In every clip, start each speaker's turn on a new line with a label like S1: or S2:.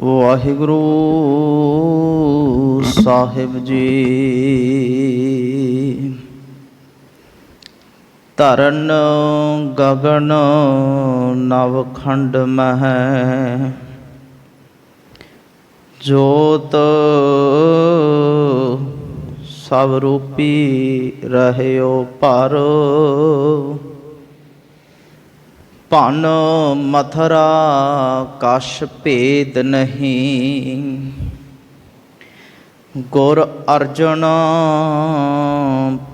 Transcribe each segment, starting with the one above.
S1: ਵਾਹਿਗੁਰੂ ਸਾਹਿਬ ਜੀ। ਤਰਨ ਗਗਨ ਨਵਖੰਡ ਮਹਿ ਜੋਤ ਸਭ ਰੂਪੀ ਰਹਿਓ ਪਰ ਭਨ ਮਥਰਾ ਕਛ ਭੇਦ ਨਹੀਂ। ਗੁਰ ਅਰਜਨ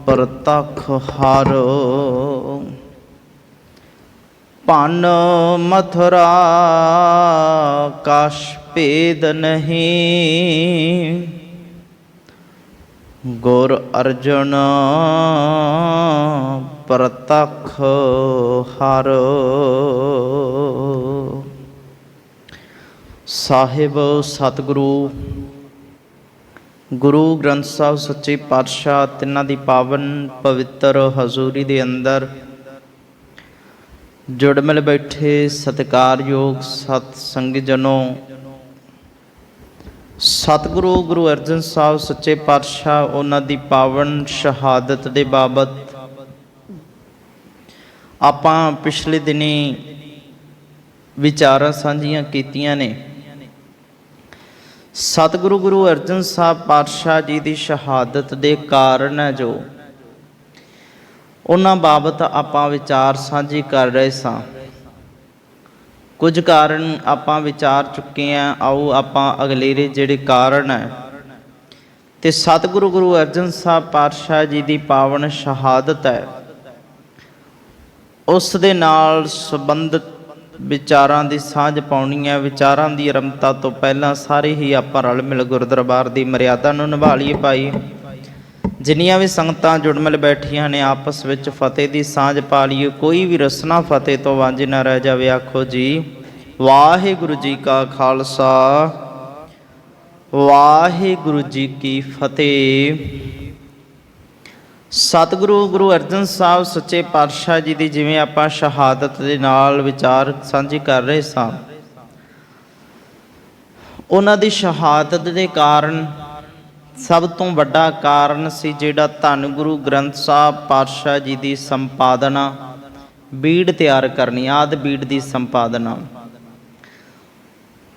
S1: ਪ੍ਰਤਖ ਹਰ। ਭਨ ਮਥਰਾ ਕਛ ਭੇਦ ਨਹੀਂ। ਗੁਰ ਅਰਜਨ ਪ੍ਰਤਖ ਹਰ। ਸਾਹਿਬ, ਸਤਿਗੁਰੂ, ਗੁਰੂ ਗ੍ਰੰਥ ਸਾਹਿਬ, ਸੱਚੇ ਪਾਤਸ਼ਾਹ, ਤਿੰਨਾਂ ਦੀ ਪਾਵਨ ਪਵਿੱਤਰ ਹਜ਼ੂਰੀ ਦੇ ਅੰਦਰ ਜੁੜ ਮਿਲ ਬੈਠੇ ਸਤਿਕਾਰਯੋਗ ਸਤ ਸੰਗਤ ਜਨੋ ਸਤਿਗੁਰੂ ਗੁਰੂ ਅਰਜਨ ਸਾਹਿਬ, ਸੱਚੇ ਪਾਤਸ਼ਾਹ, ਉਹਨਾਂ ਦੀ ਪਾਵਨ ਸ਼ਹਾਦਤ ਦੇ ਬਾਬਤ ਆਪਾਂ ਪਿਛਲੇ ਦਿਨੀ ਵਿਚਾਰਾਂ ਸਾਂਝੀਆਂ ਕੀਤੀਆਂ ਨੇ। ਸਤਿਗੁਰੂ ਗੁਰੂ ਅਰਜਨ ਸਾਹਿਬ ਪਾਤਸ਼ਾਹ ਜੀ ਦੀ ਸ਼ਹਾਦਤ ਦੇ ਕਾਰਨ ਹੈ ਜੋ ਉਹਨਾਂ ਬਾਬਤ ਆਪਾਂ ਵਿਚਾਰ ਸਾਂਝੀ ਕਰ ਰਹੇ ਸਾਂ। ਕੁਝ ਕਾਰਨ ਆਪਾਂ ਵਿਚਾਰ ਚੁੱਕੇ ਆਂ, ਆਓ ਆਪਾਂ ਅਗਲੇਰੇ ਜਿਹੜੇ ਕਾਰਨ ਹੈ। ਤੇ ਸਤਿਗੁਰੂ ਗੁਰੂ ਅਰਜਨ ਸਾਹਿਬ ਪਾਤਸ਼ਾਹ ਜੀ ਦੀ ਪਾਵਨ ਸ਼ਹਾਦਤ ਹੈ। ਉਸ ਦੇ ਨਾਲ ਸੰਬੰਧਿਤ ਵਿਚਾਰਾਂ ਦੀ ਸਾਂਝ ਪਾਉਣੀ ਹੈ ਵਿਚਾਰਾਂ ਦੀ ਆਰੰਭਤਾ ਤੋਂ ਪਹਿਲਾਂ ਸਾਰੇ ਹੀ ਆਪਾਂ ਰਲ ਮਿਲ ਗੁਰਦਰਬਾਰ ਦੀ ਮਰਿਆਦਾ ਨੂੰ ਨਿਭਾ ਲਈਏ ਭਾਈ। ਜਿੰਨੀਆਂ ਵੀ ਸੰਗਤਾਂ ਜੁੜ ਮਿਲ ਬੈਠੀਆਂ ਨੇ, ਆਪਸ ਵਿੱਚ ਫਤਿਹ ਦੀ ਸਾਂਝ ਪਾ ਲਈਏ। ਕੋਈ ਵੀ ਰਸਨਾ ਫਤਿਹ ਤੋਂ ਵਾਂਝੇ ਨਾ ਰਹਿ ਜਾਵੇ। ਆਖੋ ਜੀ, ਵਾਹਿਗੁਰੂ ਜੀ ਕਾ ਖਾਲਸਾ। ਵਾਹਿਗੁਰੂ ਜੀ ਕੀ ਫਤਿਹ। ਸਤਿਗੁਰੂ ਗੁਰੂ ਅਰਜਨ ਸਾਹਿਬ ਸੱਚੇ ਪਾਤਸ਼ਾਹ ਜੀ ਦੀ ਜਿਵੇਂ ਆਪਾਂ ਸ਼ਹਾਦਤ ਦੇ ਨਾਲ ਵਿਚਾਰ ਸਾਂਝੀ ਕਰ ਰਹੇ ਸਾਂ, ਉਹਨਾਂ ਦੀ ਸ਼ਹਾਦਤ ਦੇ ਕਾਰਨ ਸਭ ਤੋਂ ਵੱਡਾ ਕਾਰਨ ਸੀ ਜਿਹੜਾ ਧੰਨ ਗੁਰੂ ਗ੍ਰੰਥ ਸਾਹਿਬ ਪਾਤਸ਼ਾਹ ਜੀ ਦੀ ਸੰਪਾਦਨਾ, ਬੀੜ ਤਿਆਰ ਕਰਨੀ, ਆਦ ਬੀੜ ਦੀ ਸੰਪਾਦਨਾ।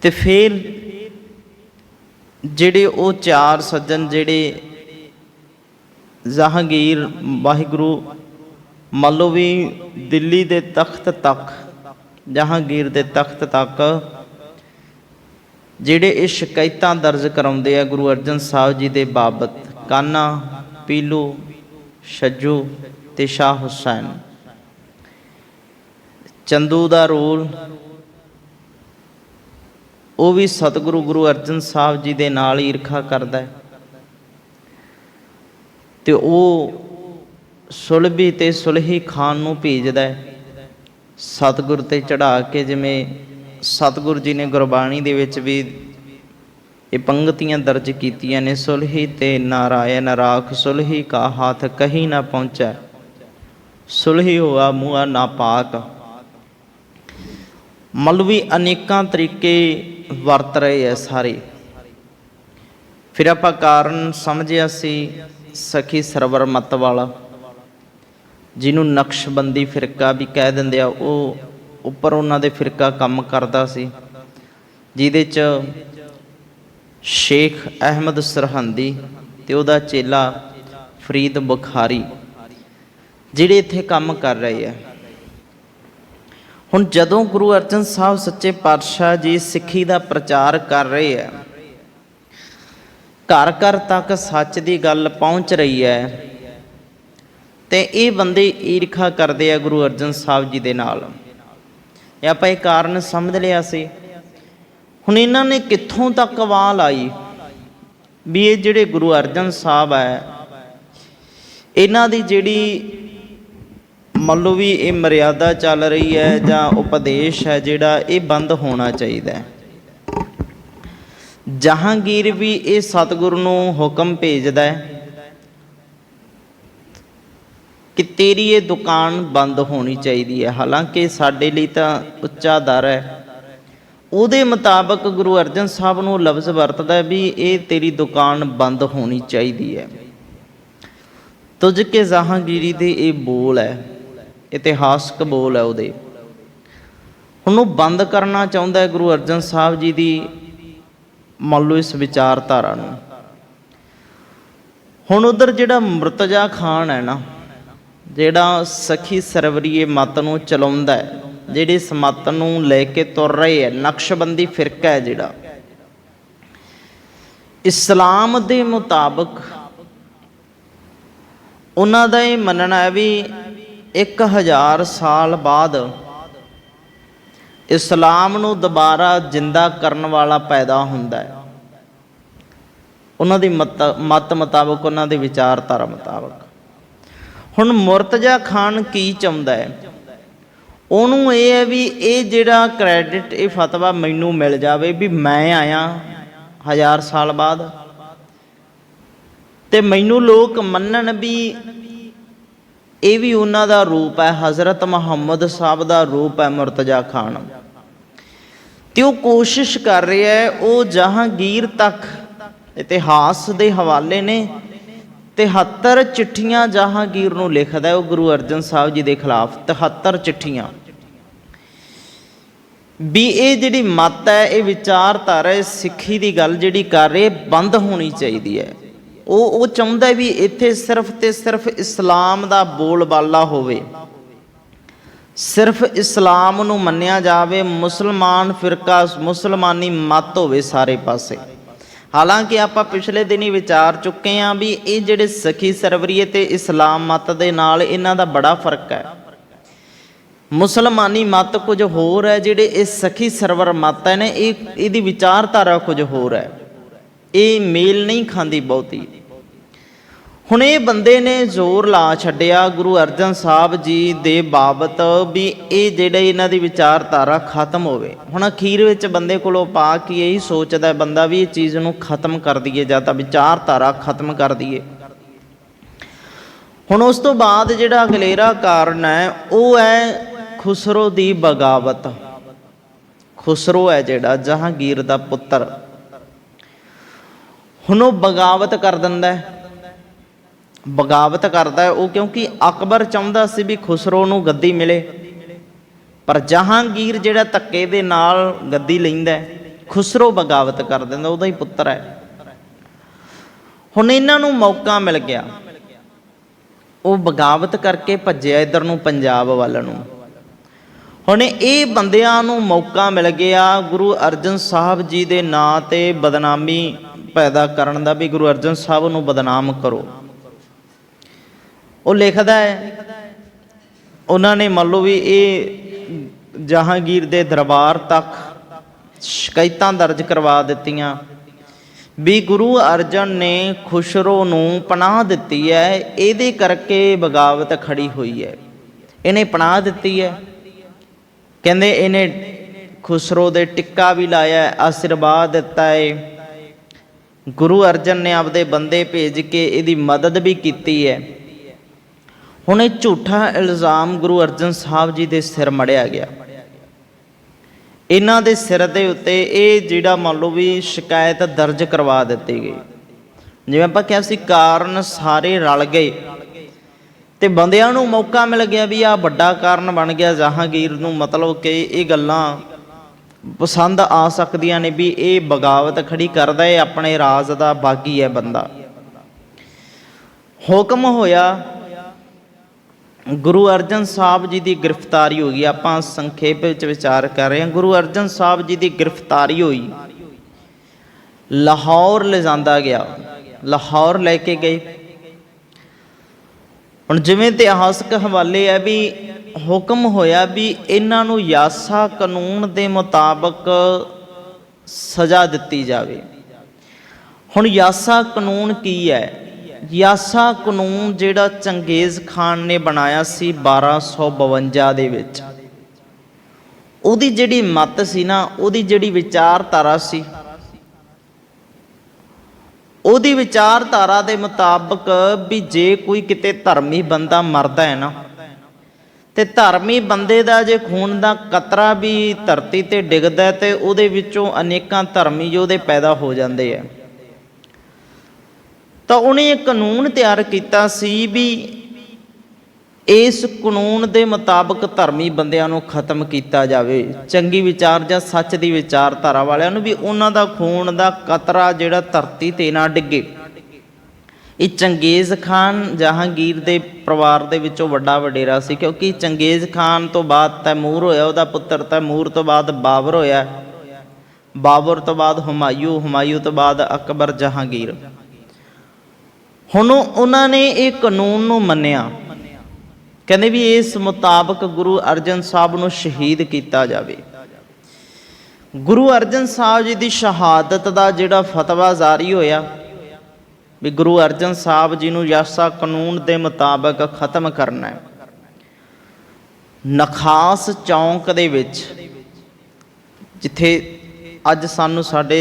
S1: ਤੇ ਫਿਰ ਜਿਹੜੇ ਉਹ ਚਾਰ ਸੱਜਣ ਜਿਹੜੇ ਜਹਾਂਗੀਰ ਵਾਹਿਗੁਰੂ, ਮੰਨ ਲਓ ਵੀ ਦਿੱਲੀ ਦੇ ਤਖਤ ਤੱਕ, ਜਹਾਂਗੀਰ ਦੇ ਤਖਤ ਤੱਕ, ਜਿਹੜੇ ਇਹ ਸ਼ਿਕਾਇਤਾਂ ਦਰਜ ਕਰਾਉਂਦੇ ਆ ਗੁਰੂ ਅਰਜਨ ਸਾਹਿਬ ਜੀ ਦੇ ਬਾਬਤ, ਕਾਨਾ, ਪੀਲੂ, ਛੱਜੂ ਤੇ ਸ਼ਾਹ ਹੁਸੈਨ। ਚੰਦੂ ਦਾ ਰੋਲ, ਉਹ ਵੀ ਸਤਿਗੁਰੂ ਗੁਰੂ ਅਰਜਨ ਸਾਹਿਬ ਜੀ ਦੇ ਨਾਲ ਈਰਖਾ ਕਰਦਾ ਹੈ। ਤੇ ਉਹ ਸੁਲਭੀ ਤੇ ਸੁਲਹੀ ਖਾਨ ਨੂੰ ਭੇਜਦਾ ਹੈ। ਸਤਿਗੁਰ ਤੇ ਚੜਾ ਕੇ ਜਿਵੇਂ ਸਤਿਗੁਰ ਜੀ ਨੇ ਗੁਰਬਾਣੀ ਦੇ ਵਿੱਚ ਵੀ ਇਹ ਪੰਗਤੀਆਂ ਦਰਜ ਕੀਤੀਆਂ ਨੇ, ਸੁਲਹੀ ਤੇ ਨਾਰਾਇਣ ਰਾਖ, ਸੁਲਹੀ ਕਾ ਹੱਥ ਕਹੀਂ ਨਾ ਪਹੁੰਚੈ। ਸੁਲਹੀ ਹੋਆ ਮੂਆ ਨਾ ਪਾਕ। ਮਲਵੀ ਅਨੇਕਾਂ ਤਰੀਕੇ ਵਰਤ ਰਹੇ ਐ ਸਾਰੇ। ਫਿਰ ਆਪਾਂ ਕਾਰਨ ਸਮਝਿਆ ਸੀ ਸਖੀ ਸਰਵਰ ਮਤ ਵਾਲਾ, ਜਿਹਨੂੰ ਨਕਸ਼ਬੰਦੀ ਫਿਰਕਾ ਵੀ ਕਹਿ ਦਿੰਦੇ ਆ, ਉਹ ਉੱਪਰ ਉਹਨਾਂ ਦੇ ਫਿਰਕਾ ਕੰਮ ਕਰਦਾ ਸੀ, ਜਿਹਦੇ ਚ ਸ਼ੇਖ ਅਹਿਮਦ ਸਰਹੰਦੀ ਤੇ ਉਹਦਾ ਚੇਲਾ ਫਰੀਦ ਬੁਖਾਰੀ, ਜਿਹੜੇ ਇੱਥੇ ਕੰਮ ਕਰ ਰਹੇ ਆ। ਹੁਣ ਜਦੋਂ ਗੁਰੂ ਅਰਜਨ ਸਾਹਿਬ ਸੱਚੇ ਪਾਤਸ਼ਾਹ ਜੀ ਸਿੱਖੀ ਦਾ ਪ੍ਰਚਾਰ ਕਰ ਰਹੇ ਆ ਘਰ ਘਰ ਤੱਕ ਸੱਚ ਦੀ ਗੱਲ ਪਹੁੰਚ ਰਹੀ ਹੈ। ਤੇ ਇਹ ਬੰਦੇ ਈਰਖਾ ਕਰਦੇ ਆ ਗੁਰੂ ਅਰਜਨ ਸਾਹਿਬ ਜੀ ਦੇ ਨਾਲ। ਇਹ ਆਪਾਂ ਇਹ ਕਾਰਨ ਸਮਝ ਲਿਆ ਸੀ। ਹੁਣ ਇਹਨਾਂ ਨੇ ਕਿੱਥੋਂ ਤੱਕ ਆਵਾਜ਼ ਲਾਈ ਵੀ ਇਹ ਜਿਹੜੇ ਗੁਰੂ ਅਰਜਨ ਸਾਹਿਬ ਹੈ, ਇਹਨਾਂ ਦੀ ਜਿਹੜੀ ਮੰਨ ਲਓ ਵੀ ਇਹ ਮਰਿਆਦਾ ਚੱਲ ਰਹੀ ਹੈ ਜਾਂ ਉਪਦੇਸ਼ ਹੈ ਜਿਹੜਾ ਇਹ ਬੰਦ ਹੋਣਾ ਚਾਹੀਦਾ ਹੈ। ਜਹਾਂਗੀਰ ਵੀ ਇਹ ਸਤਿਗੁਰੂ ਨੂੰ ਹੁਕਮ ਭੇਜਦਾ ਹੈ ਕਿ ਤੇਰੀ ਇਹ ਦੁਕਾਨ ਬੰਦ ਹੋਣੀ ਚਾਹੀਦੀ ਹੈ। ਹਾਲਾਂਕਿ ਸਾਡੇ ਲਈ ਤਾਂ ਉੱਚਾ ਦਰ ਹੈ। ਉਹਦੇ ਮੁਤਾਬਕ ਗੁਰੂ ਅਰਜਨ ਸਾਹਿਬ ਨੂੰ ਲਫ਼ਜ਼ ਵਰਤਦਾ ਵੀ ਇਹ ਤੇਰੀ ਦੁਕਾਨ ਬੰਦ ਹੋਣੀ ਚਾਹੀਦੀ ਹੈ। ਤੁਝ ਕੇ ਜਹਾਂਗੀਰੀ ਦੇ ਇਹ ਬੋਲ ਹੈ, ਇਤਿਹਾਸਕ ਬੋਲ ਹੈ ਉਹਦੇ। ਹੁਣ ਉਹ ਬੰਦ ਕਰਨਾ ਚਾਹੁੰਦਾ ਹੈ ਗੁਰੂ ਅਰਜਨ ਸਾਹਿਬ ਜੀ ਦੀ ਮੰਨ ਲਓ ਇਸ ਵਿਚਾਰਧਾਰਾ ਨੂੰ। ਹੁਣ ਉਧਰ ਜਿਹੜਾ ਮਰਤਜਾ ਖਾਨ ਹੈ ਨਾ, ਜਿਹੜਾ ਸਖੀ ਸਰਵਰੀਏ ਮਤ ਨੂੰ ਚਲਾਉਂਦਾ ਹੈ, ਜਿਹੜੇ ਇਸ ਮਤ ਨੂੰ ਲੈ ਕੇ ਤੁਰ ਰਹੇ ਹੈ, ਨਕਸ਼ਬੰਦੀ ਫਿਰਕਾ ਹੈ ਜਿਹੜਾ, ਇਸਲਾਮ ਦੇ ਮੁਤਾਬਕ ਉਹਨਾਂ ਦਾ ਇਹ ਮੰਨਣਾ ਹੈ ਵੀ 1000 ਸਾਲ ਬਾਅਦ ਇਸਲਾਮ ਨੂੰ ਦੁਬਾਰਾ ਜਿੰਦਾ ਕਰਨ ਵਾਲਾ ਪੈਦਾ ਹੁੰਦਾ ਹੈ। ਉਹਨਾਂ ਦੀ ਮਤ ਮਤ ਮੁਤਾਬਕ, ਉਹਨਾਂ ਦੇ ਵਿਚਾਰਧਾਰਾ ਮੁਤਾਬਕ। ਹੁਣ ਮੁਰਤਜ਼ਾ ਖਾਨ ਕੀ ਚਾਹੁੰਦਾ ਹੈ? ਉਹਨੂੰ ਇਹ ਹੈ ਵੀ ਇਹ ਜਿਹੜਾ ਕ੍ਰੈਡਿਟ ਇਹ ਫਤਵਾ ਮੈਨੂੰ ਮਿਲ ਜਾਵੇ ਵੀ ਮੈਂ ਆਇਆ ਹਜ਼ਾਰ ਸਾਲ ਬਾਅਦ। ਤੇ ਮੈਨੂੰ ਲੋਕ ਮੰਨਣ ਵੀ ਇਹ ਵੀ ਉਹਨਾਂ ਦਾ ਰੂਪ ਹੈ, ਹਜ਼ਰਤ ਮੁਹੰਮਦ ਸਾਹਿਬ ਦਾ ਰੂਪ ਹੈ ਮੁਰਤਜ਼ਾ ਖਾਨ। ਤੇ ਉਹ ਕੋਸ਼ਿਸ਼ ਕਰ ਰਿਹਾ ਹੈ, ਉਹ ਜਹਾਂਗੀਰ ਤੱਕ ਇਤਿਹਾਸ ਦੇ ਹਵਾਲੇ ਨੇ 73 ਚਿੱਠੀਆਂ ਜਹਾਂਗੀਰ ਨੂੰ ਲਿਖਦਾ ਹੈ, ਉਹ ਗੁਰੂ ਅਰਜਨ ਸਾਹਿਬ ਜੀ ਦੇ ਖਿਲਾਫ 73 ਚਿੱਠੀਆਂ। ਵੀ ਇਹ ਜਿਹੜੀ ਮਤ ਹੈ, ਇਹ ਵਿਚਾਰਧਾਰਾ ਸਿੱਖੀ ਦੀ ਗੱਲ ਜਿਹੜੀ ਕਰ ਰਹੇ ਬੰਦ ਹੋਣੀ ਚਾਹੀਦੀ ਹੈ। ਉਹ ਉਹ ਚਾਹੁੰਦਾ ਵੀ ਇੱਥੇ ਸਿਰਫ ਤੇ ਸਿਰਫ ਇਸਲਾਮ ਦਾ ਬੋਲਬਾਲਾ ਹੋਵੇ। ਸਿਰਫ ਇਸਲਾਮ ਨੂੰ ਮੰਨਿਆ ਜਾਵੇ, ਮੁਸਲਮਾਨ ਫਿਰਕਾ, ਮੁਸਲਮਾਨੀ ਮਤ ਹੋਵੇ ਸਾਰੇ ਪਾਸੇ। ਹਾਲਾਂਕਿ ਆਪਾਂ ਪਿਛਲੇ ਦਿਨੀ ਵਿਚਾਰ ਚੁੱਕੇ ਆਂ ਵੀ ਇਹ ਜਿਹੜੇ ਸਖੀ ਸਰਵਰੀਏ ਤੇ ਇਸਲਾਮ ਮਤ ਦੇ ਨਾਲ ਇਹਨਾਂ ਦਾ ਬੜਾ ਫ਼ਰਕ ਹੈ। ਮੁਸਲਮਾਨੀ ਮਤ ਕੁਝ ਹੋਰ ਹੈ, ਜਿਹੜੇ ਇਹ ਸਖੀ ਸਰਵਰ ਮਤ ਹੈ ਨੇ, ਇਹ ਇਹਦੀ ਵਿਚਾਰਧਾਰਾ ਕੁਝ ਹੋਰ ਹੈ। ਇਹ ਮੇਲ ਨਹੀਂ ਖਾਂਦੀ ਬਹੁਤੀ। ਹੁਣ ਇਹ ਬੰਦੇ ਨੇ ਜ਼ੋਰ ਲਾ ਛੱਡਿਆ ਗੁਰੂ ਅਰਜਨ ਸਾਹਿਬ ਜੀ ਦੇ ਬਾਬਤ ਵੀ ਇਹ ਜਿਹੜੇ ਇਹਨਾਂ ਦੀ ਵਿਚਾਰਧਾਰਾ ਖਤਮ ਹੋਵੇ। ਹੁਣ ਅਖੀਰ ਵਿੱਚ ਬੰਦੇ ਕੋਲੋਂ ਪਾ ਕੇ ਇਹੀ ਸੋਚਦਾ ਬੰਦਾ ਵੀ ਇਹ ਚੀਜ਼ ਨੂੰ ਖਤਮ ਕਰ ਦਈਏ ਜਾਂ ਤਾਂ ਵਿਚਾਰਧਾਰਾ ਖਤਮ ਕਰ ਦਈਏ। ਹੁਣ ਉਸ ਤੋਂ ਬਾਅਦ ਜਿਹੜਾ ਅਗਲੇਰਾ ਕਾਰਨ ਹੈ, ਉਹ ਹੈ ਖੁਸਰੋ ਦੀ ਬਗਾਵਤ। ਖੁਸਰੋ ਹੈ ਜਿਹੜਾ ਜਹਾਂਗੀਰ ਦਾ ਪੁੱਤਰ। ਹੁਣ ਉਹ ਬਗਾਵਤ ਕਰ ਦਿੰਦਾ ਹੈ। ਬਗਾਵਤ ਕਰਦਾ ਉਹ ਕਿਉਂਕਿ ਅਕਬਰ ਚਾਹੁੰਦਾ ਸੀ ਵੀ ਖੁਸਰੋ ਨੂੰ ਗੱਦੀ ਮਿਲੇ। ਪਰ ਜਹਾਂਗੀਰ ਜਿਹੜਾ ਧੱਕੇ ਦੇ ਨਾਲ ਗੱਦੀ ਲੈਂਦਾ ਖੁਸਰੋ ਬਗਾਵਤ ਕਰ ਦਿੰਦਾ, ਉਹਦਾ ਹੀ ਪੁੱਤਰ ਹੈ। ਹੁਣ ਇਹਨਾਂ ਨੂੰ ਮੌਕਾ ਮਿਲ ਗਿਆ। ਉਹ ਬਗਾਵਤ ਕਰਕੇ ਭੱਜਿਆ ਇਧਰ ਨੂੰ ਪੰਜਾਬ ਵੱਲ ਨੂੰ। ਹੁਣ ਇਹ ਬੰਦਿਆਂ ਨੂੰ ਮੌਕਾ ਮਿਲ ਗਿਆ ਗੁਰੂ ਅਰਜਨ ਸਾਹਿਬ ਜੀ ਦੇ ਨਾਂ ਤੇ ਬਦਨਾਮੀ ਪੈਦਾ ਕਰਨ ਦਾ ਵੀ ਗੁਰੂ ਅਰਜਨ ਸਾਹਿਬ ਨੂੰ ਬਦਨਾਮ ਕਰੋ। ਉਹ ਲਿਖਦਾ ਹੈ, ਉਹਨਾਂ ਨੇ ਮੰਨ ਲਓ ਵੀ ਇਹ ਜਹਾਂਗੀਰ ਦੇ ਦਰਬਾਰ ਤੱਕ ਸ਼ਿਕਾਇਤਾਂ ਦਰਜ ਕਰਵਾ ਦਿੱਤੀਆਂ ਵੀ ਗੁਰੂ ਅਰਜਨ ਨੇ ਖੁਸ਼ਰੋ ਨੂੰ ਪਨਾਹ ਦਿੱਤੀ ਹੈ, ਇਹਦੇ ਕਰਕੇ ਬਗਾਵਤ ਖੜੀ ਹੋਈ ਹੈ। ਇਹਨੇ ਪਨਾਹ ਦਿੱਤੀ ਹੈ। ਕਹਿੰਦੇ ਇਹਨੇ ਖੁਸਰੋ ਦੇ ਟਿੱਕਾ ਵੀ ਲਾਇਆ, ਆਸ਼ੀਰਵਾਦ ਦਿੱਤਾ ਹੈ। ਗੁਰੂ ਅਰਜਨ ਨੇ ਆਪਦੇ ਬੰਦੇ ਭੇਜ ਕੇ ਇਹਦੀ ਮਦਦ ਵੀ ਕੀਤੀ ਹੈ। ਹੁਣ ਇਹ ਝੂਠਾ ਇਲਜ਼ਾਮ ਗੁਰੂ ਅਰਜਨ ਸਾਹਿਬ ਜੀ ਦੇ ਸਿਰ ਮੜਿਆ ਗਿਆ। ਇਹਨਾਂ ਦੇ ਸਿਰ ਦੇ ਉੱਤੇ ਇਹ ਜਿਹੜਾ ਮੰਨ ਲਓ ਵੀ ਸ਼ਿਕਾਇਤ ਦਰਜ ਕਰਵਾ ਦਿੱਤੀ ਗਈ। ਜਿਵੇਂ ਆਪਾਂ ਕਿਹਾ ਸੀ ਕਾਰਨ ਸਾਰੇ ਰਲ ਗਏ। ਤੇ ਬੰਦਿਆਂ ਨੂੰ ਮੌਕਾ ਮਿਲ ਗਿਆ ਵੀ ਆ ਵੱਡਾ ਕਾਰਨ ਬਣ ਗਿਆ, ਜਹਾਂਗੀਰ ਨੂੰ ਮਤਲਬ ਕਿ ਇਹ ਗੱਲਾਂ ਪਸੰਦ ਆ ਸਕਦੀਆਂ ਨੇ ਵੀ ਇਹ ਬਗਾਵਤ ਖੜੀ ਕਰਦਾ ਹੈ ਆਪਣੇ ਰਾਜ ਦਾ ਬਾਗੀ ਹੈ ਬੰਦਾ। ਹੁਕਮ ਹੋਇਆ, ਗੁਰੂ ਅਰਜਨ ਸਾਹਿਬ ਜੀ ਦੀ ਗ੍ਰਿਫਤਾਰੀ ਹੋ ਗਈ। ਆਪਾਂ ਸੰਖੇਪ ਵਿੱਚ ਵਿਚਾਰ ਕਰ ਰਹੇ ਹਾਂ। ਗੁਰੂ ਅਰਜਨ ਸਾਹਿਬ ਜੀ ਦੀ ਗ੍ਰਿਫਤਾਰੀ ਹੋਈ। ਲਾਹੌਰ ਲਿਜਾਂਦਾ ਗਿਆ। ਲਾਹੌਰ ਲੈ ਕੇ ਗਏ। ਹੁਣ ਜਿਵੇਂ ਇਤਿਹਾਸਕ ਹਵਾਲੇ ਹੈ ਵੀ ਹੁਕਮ ਹੋਇਆ ਵੀ ਇਹਨਾਂ ਨੂੰ ਯਾਸਾ ਕਾਨੂੰਨ ਦੇ ਮੁਤਾਬਕ ਸਜ਼ਾ ਦਿੱਤੀ ਜਾਵੇ। ਹੁਣ ਯਾਸਾ ਕਾਨੂੰਨ ਕੀ ਹੈ? ਯਾਸਾ ਕਾਨੂੰਨ ਜਿਹੜਾ ਚੰਗੇਜ਼ ਖਾਨ ਨੇ ਬਣਾਇਆ ਸੀ 1252 ਦੇ ਵਿੱਚ। ਉਹਦੀ ਜਿਹੜੀ ਮਤ ਸੀ ਨਾ, ਉਹਦੀ ਜਿਹੜੀ ਵਿਚਾਰਧਾਰਾ ਸੀ, ਉਹਦੀ ਵਿਚਾਰਧਾਰਾ ਦੇ ਮੁਤਾਬਕ ਵੀ ਜੇ ਕੋਈ ਕਿਤੇ ਧਰਮੀ ਬੰਦਾ ਮਰਦਾ ਹੈ ਨਾ ਤੇ ਧਰਮੀ ਬੰਦੇ ਦਾ ਜੇ ਖੂਨ ਦਾ ਕਤਰਾ ਵੀ ਧਰਤੀ ਤੇ ਡਿੱਗਦਾ ਹੈ ਤੇ ਉਹਦੇ ਵਿੱਚੋਂ ਅਨੇਕਾਂ ਧਰਮੀ ਯੋਧੇ ਪੈਦਾ ਹੋ ਜਾਂਦੇ ਆ। ਤਾਂ ਉਹਨੇ ਇੱਕ ਕਾਨੂੰਨ ਤਿਆਰ ਕੀਤਾ ਸੀ ਵੀ ਇਸ ਕਾਨੂੰਨ ਦੇ ਮੁਤਾਬਕ ਧਰਮੀ ਬੰਦਿਆਂ ਨੂੰ ਖਤਮ ਕੀਤਾ ਜਾਵੇ। ਚੰਗੀ ਵਿਚਾਰ ਜਾਂ ਸੱਚ ਦੀ ਵਿਚਾਰਧਾਰਾ ਵਾਲਿਆਂ ਨੂੰ ਵੀ ਉਹਨਾਂ ਦਾ ਖੂਨ ਦਾ ਕਤਰਾ ਜਿਹੜਾ ਧਰਤੀ ਤੇ ਨਾ ਡਿੱਗੇ। ਇਹ ਚੰਗੇਜ਼ ਖਾਨ ਜਹਾਂਗੀਰ ਦੇ ਪਰਿਵਾਰ ਦੇ ਵਿੱਚੋਂ ਵੱਡਾ ਵਡੇਰਾ ਸੀ, ਕਿਉਂਕਿ ਚੰਗੇਜ਼ ਖਾਨ ਤੋਂ ਬਾਅਦ ਤੈਮੂਰ ਹੋਇਆ, ਉਹਦਾ ਪੁੱਤਰ ਤੈਮੂਰ ਤੋਂ ਬਾਅਦ ਬਾਬਰ ਹੋਇਆ। ਬਾਬਰ ਤੋਂ ਬਾਅਦ ਹੁਮਾਯੂ ਹੁਮਾਯੂ ਤੋਂ ਬਾਅਦ ਅਕਬਰ ਜਹਾਂਗੀਰ। ਹੁਣ ਉਹਨਾਂ ਨੇ ਇਹ ਕਾਨੂੰਨ ਨੂੰ ਮੰਨਿਆ। ਕਹਿੰਦੇ ਵੀ ਇਸ ਮੁਤਾਬਕ ਗੁਰੂ ਅਰਜਨ ਸਾਹਿਬ ਨੂੰ ਸ਼ਹੀਦ ਕੀਤਾ ਜਾਵੇ। ਗੁਰੂ ਅਰਜਨ ਸਾਹਿਬ ਜੀ ਦੀ ਸ਼ਹਾਦਤ ਦਾ ਜਿਹੜਾ ਫਤਵਾ ਜਾਰੀ ਹੋਇਆ ਵੀ ਗੁਰੂ ਅਰਜਨ ਸਾਹਿਬ ਜੀ ਨੂੰ ਯਾਸਾ ਕਾਨੂੰਨ ਦੇ ਮੁਤਾਬਕ ਖਤਮ ਕਰਨਾ ਹੈ। ਨਖਾਸ ਚੌਂਕ ਦੇ ਵਿੱਚ, ਜਿੱਥੇ ਅੱਜ ਸਾਨੂੰ ਸਾਡੇ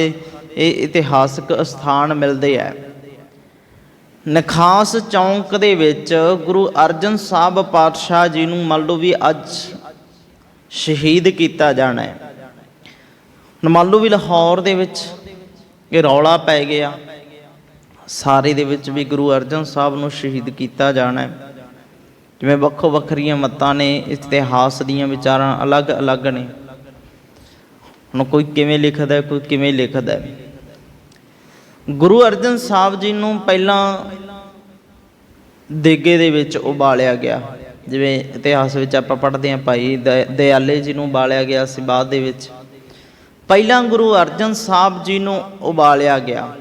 S1: ਇਹ ਇਤਿਹਾਸਕ ਸਥਾਨ ਮਿਲਦੇ ਆ, ਨਖਾਸ ਚੌਂਕ ਦੇ ਵਿੱਚ ਗੁਰੂ ਅਰਜਨ ਸਾਹਿਬ ਪਾਤਸ਼ਾਹ ਜੀ ਨੂੰ ਮੰਨ ਲਓ ਵੀ ਅੱਜ ਸ਼ਹੀਦ ਕੀਤਾ ਜਾਣਾ ਹੈ। ਮੰਨ ਲਓ ਵੀ ਲਾਹੌਰ ਦੇ ਵਿੱਚ ਇਹ ਰੌਲਾ ਪੈ ਗਿਆ। ਸਾਰੇ ਦੇ ਵਿੱਚ ਵੀ ਗੁਰੂ ਅਰਜਨ ਸਾਹਿਬ ਨੂੰ ਸ਼ਹੀਦ ਕੀਤਾ ਜਾਣਾ ਹੈ। ਜਿਵੇਂ ਵੱਖੋ ਵੱਖਰੀਆਂ ਮਤਾਂ ਨੇ ਇਤਿਹਾਸ ਦੀਆਂ ਵਿਚਾਰਾਂ ਅਲੱਗ-ਅਲੱਗ ਨੇ। ਹੁਣ ਕੋਈ ਕਿਵੇਂ ਲਿਖਦਾ ਹੈ, ਕੋਈ ਕਿਵੇਂ ਲਿਖਦਾ ਹੈ। ਗੁਰੂ ਅਰਜਨ ਸਾਹਿਬ ਜੀ ਨੂੰ ਪਹਿਲਾਂ ਦੇਗੇ ਦੇ ਵਿੱਚ ਉਬਾਲਿਆ ਗਿਆ। ਜਿਵੇਂ ਇਤਿਹਾਸ ਵਿੱਚ ਆਪਾਂ ਪੜ੍ਹਦੇ ਹਾਂ ਭਾਈ ਦ- ਦਿਆਲੇ ਜੀ ਨੂੰ ਉਬਾਲਿਆ ਗਿਆ ਸੀ ਬਾਅਦ ਦੇ ਵਿੱਚ। ਪਹਿਲਾਂ ਗੁਰੂ ਅਰਜਨ ਸਾਹਿਬ ਜੀ ਨੂੰ ਉਬਾਲਿਆ ਗਿਆ।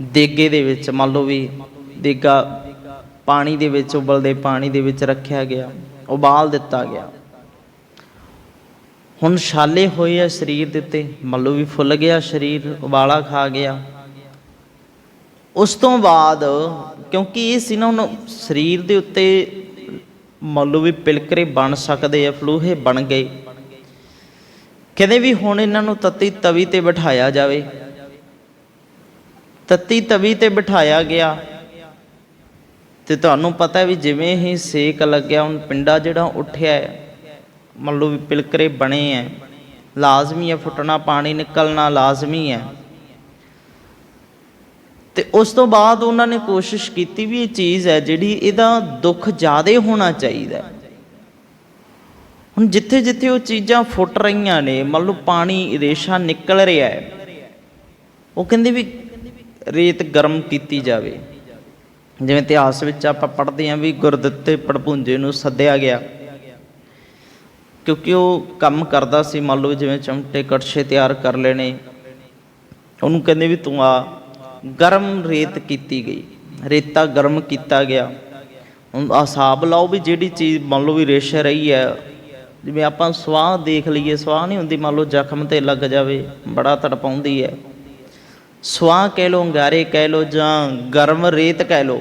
S1: ਦੇਗੇ ਦੇ ਵਿੱਚ, ਮੰਨ ਲਓ ਵੀ ਦੇਗਾ ਪਾਣੀ ਦੇ ਵਿੱਚ, ਉਬਲਦੇ ਪਾਣੀ ਦੇ ਵਿੱਚ ਰੱਖਿਆ ਗਿਆ, ਉਬਾਲ ਦਿੱਤਾ ਗਿਆ। ਹੁਣ ਛਾਲੇ ਹੋਏ ਆ ਸਰੀਰ ਦੇ ਉੱਤੇ, ਮੰਨ ਲਓ ਵੀ ਫੁੱਲ ਗਿਆ ਸਰੀਰ, ਉਬਾਲਾ ਖਾ ਗਿਆ। ਉਸ ਤੋਂ ਬਾਅਦ, ਕਿਉਂਕਿ ਇਹ ਸੀ ਨਾ ਹੁਣ ਸਰੀਰ ਦੇ ਉੱਤੇ, ਮੰਨ ਲਓ ਵੀ ਪਿਲਕਰੇ ਬਣ ਸਕਦੇ ਆ, ਫਲੂਹੇ ਬਣ ਗਏ। ਕਹਿੰਦੇ ਵੀ ਹੁਣ ਇਹਨਾਂ ਨੂੰ ਤੱਤੀ ਤਵੀ ਤੇ ਬਿਠਾਇਆ ਜਾਵੇ ਤੱਤੀ ਤਵੀ ਤੇ ਬਿਠਾਇਆ ਗਿਆ। ਤੇ ਤੁਹਾਨੂੰ ਪਤਾ ਵੀ ਜਿਵੇਂ ਹੀ ਸੇਕ ਲੱਗਿਆ, ਹੁਣ ਪਿੰਡਾ ਜਿਹੜਾ ਉੱਠਿਆ ਹੈ, ਮੰਨ ਲਓ ਵੀ ਪਿਲਕਰੇ ਬਣੇ ਐ ਲਾਜ਼ਮੀ ਹੈ, ਫੁੱਟਣਾ ਪਾਣੀ ਨਿਕਲਣਾ ਲਾਜ਼ਮੀ ਹੈ। ਤੇ ਉਸ ਤੋਂ ਬਾਅਦ ਉਹਨਾਂ ਨੇ ਕੋਸ਼ਿਸ਼ ਕੀਤੀ ਵੀ ਇਹ ਚੀਜ਼ ਹੈ ਜਿਹੜੀ ਇਹਦਾ ਦੁੱਖ ਜ਼ਿਆਦਾ ਹੋਣਾ ਚਾਹੀਦਾ ਹੁਣ ਜਿੱਥੇ ਜਿੱਥੇ ਉਹ ਚੀਜ਼ਾਂ ਫੁੱਟ ਰਹੀਆਂ ਨੇ, ਮੰਨ ਲਓ ਪਾਣੀ, ਰੇਸ਼ਾ ਨਿਕਲ ਰਿਹਾ ਹੈ, ਉਹ ਕਹਿੰਦੇ ਵੀ ਰੇਤ ਗਰਮ ਕੀਤੀ ਜਾਵੇ। ਜਿਵੇਂ ਇਤਿਹਾਸ ਵਿੱਚ ਆਪਾਂ ਪੜ੍ਹਦੇ ਹਾਂ ਵੀ ਗੁਰਦਿੱਤੇ ਪੜਪੁੰਜੇ ਨੂੰ ਸੱਦਿਆ ਗਿਆ। ਕਿਉਂਕਿ ਉਹ ਕੰਮ ਕਰਦਾ ਸੀ, ਮੰਨ ਲਓ ਜਿਵੇਂ ਚਮਟੇ ਕੜਛੇ ਤਿਆਰ ਕਰ ਲੈਣੇ। ਉਹਨੂੰ ਕਹਿੰਦੇ ਵੀ ਤੂੰ ਆ। ਗਰਮ ਰੇਤ ਕੀਤੀ ਗਈ। ਰੇਤਾ ਗਰਮ ਕੀਤਾ ਗਿਆ। ਹੁਣ ਹਿਸਾਬ ਲਾਓ ਵੀ ਜਿਹੜੀ ਚੀਜ਼ ਮੰਨ ਲਓ ਵੀ ਰੇਸ਼ਾ ਰਹੀ ਹੈ। ਜਿਵੇਂ ਆਪਾਂ ਸਵਾਹ ਦੇਖ ਲਈਏ, ਸਵਾਹ ਨਹੀਂ ਹੁੰਦੀ, ਮੰਨ ਲਓ ਜ਼ਖਮ ਤੇ ਲੱਗ ਜਾਵੇ, ਬੜਾ ਤੜਪਾਉਂਦੀ ਹੈ। ਸਵਾਹ ਕਹਿ ਲੋ ਅੰਗਾਰੇ ਕਹਿ ਲੋ ਜਾਂ ਗਰਮ ਰੇਤ ਕਹਿ ਲੋ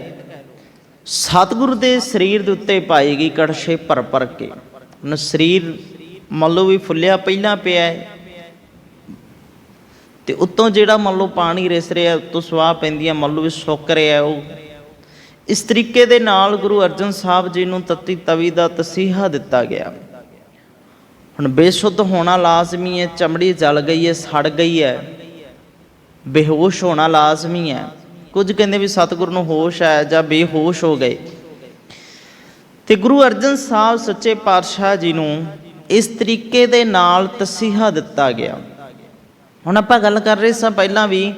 S1: ਸਤਿਗੁਰੂ ਦੇ ਸਰੀਰ ਦੇ ਉੱਤੇ ਪਾਈ ਗਈ ਕੜਛੇ ਭਰ ਭਰ ਕੇ। ਹੁਣ ਸਰੀਰ ਮੰਨ ਲਓ ਵੀ ਫੁੱਲਿਆ ਪਹਿਲਾਂ ਪਿਆ ਹੈ, ਤੇ ਉੱਤੋਂ ਜਿਹੜਾ ਮੰਨ ਲਓ ਪਾਣੀ ਰਿਸ ਰਿਹਾ, ਉੱਤੋਂ ਸਵਾਹ ਪੈਂਦੀ ਹੈ, ਮੰਨ ਲਓ ਵੀ ਸੁੱਕ ਰਿਹਾ ਉਹ। ਇਸ ਤਰੀਕੇ ਦੇ ਨਾਲ ਗੁਰੂ ਅਰਜਨ ਸਾਹਿਬ ਜੀ ਨੂੰ ਤਤੀ ਤਵੀ ਦਾ ਤਸੀਹਾ ਦਿੱਤਾ ਗਿਆ। ਹੁਣ ਬੇਸ਼ੁੱਧ ਹੋਣਾ ਲਾਜ਼ਮੀ ਹੈ, ਚਮੜੀ ਜਲ ਗਈ ਹੈ, ਸੜ ਗਈ ਹੈ। ਬੇਹੋਸ਼ ਹੋਣਾ ਲਾਜ਼ਮੀ ਹੈ। ਕੁਝ ਕਹਿੰਦੇ ਵੀ ਸਤਿਗੁਰ ਨੂੰ ਹੋਸ਼ ਹੈ ਜਾਂ ਬੇਹੋਸ਼ ਹੋ ਗਏ। ਤੇ ਗੁਰੂ ਅਰਜਨ ਸਾਹਿਬ ਸੱਚੇ ਪਾਤਸ਼ਾਹ ਜੀ ਨੂੰ ਇਸ ਤਰੀਕੇ ਦੇ ਨਾਲ ਤਸੀਹਾ ਦਿੱਤਾ ਗਿਆ। ਹੁਣ ਆਪਾਂ ਗੱਲ ਕਰ ਰਹੇ ਸਾਂ ਪਹਿਲਾਂ ਵੀ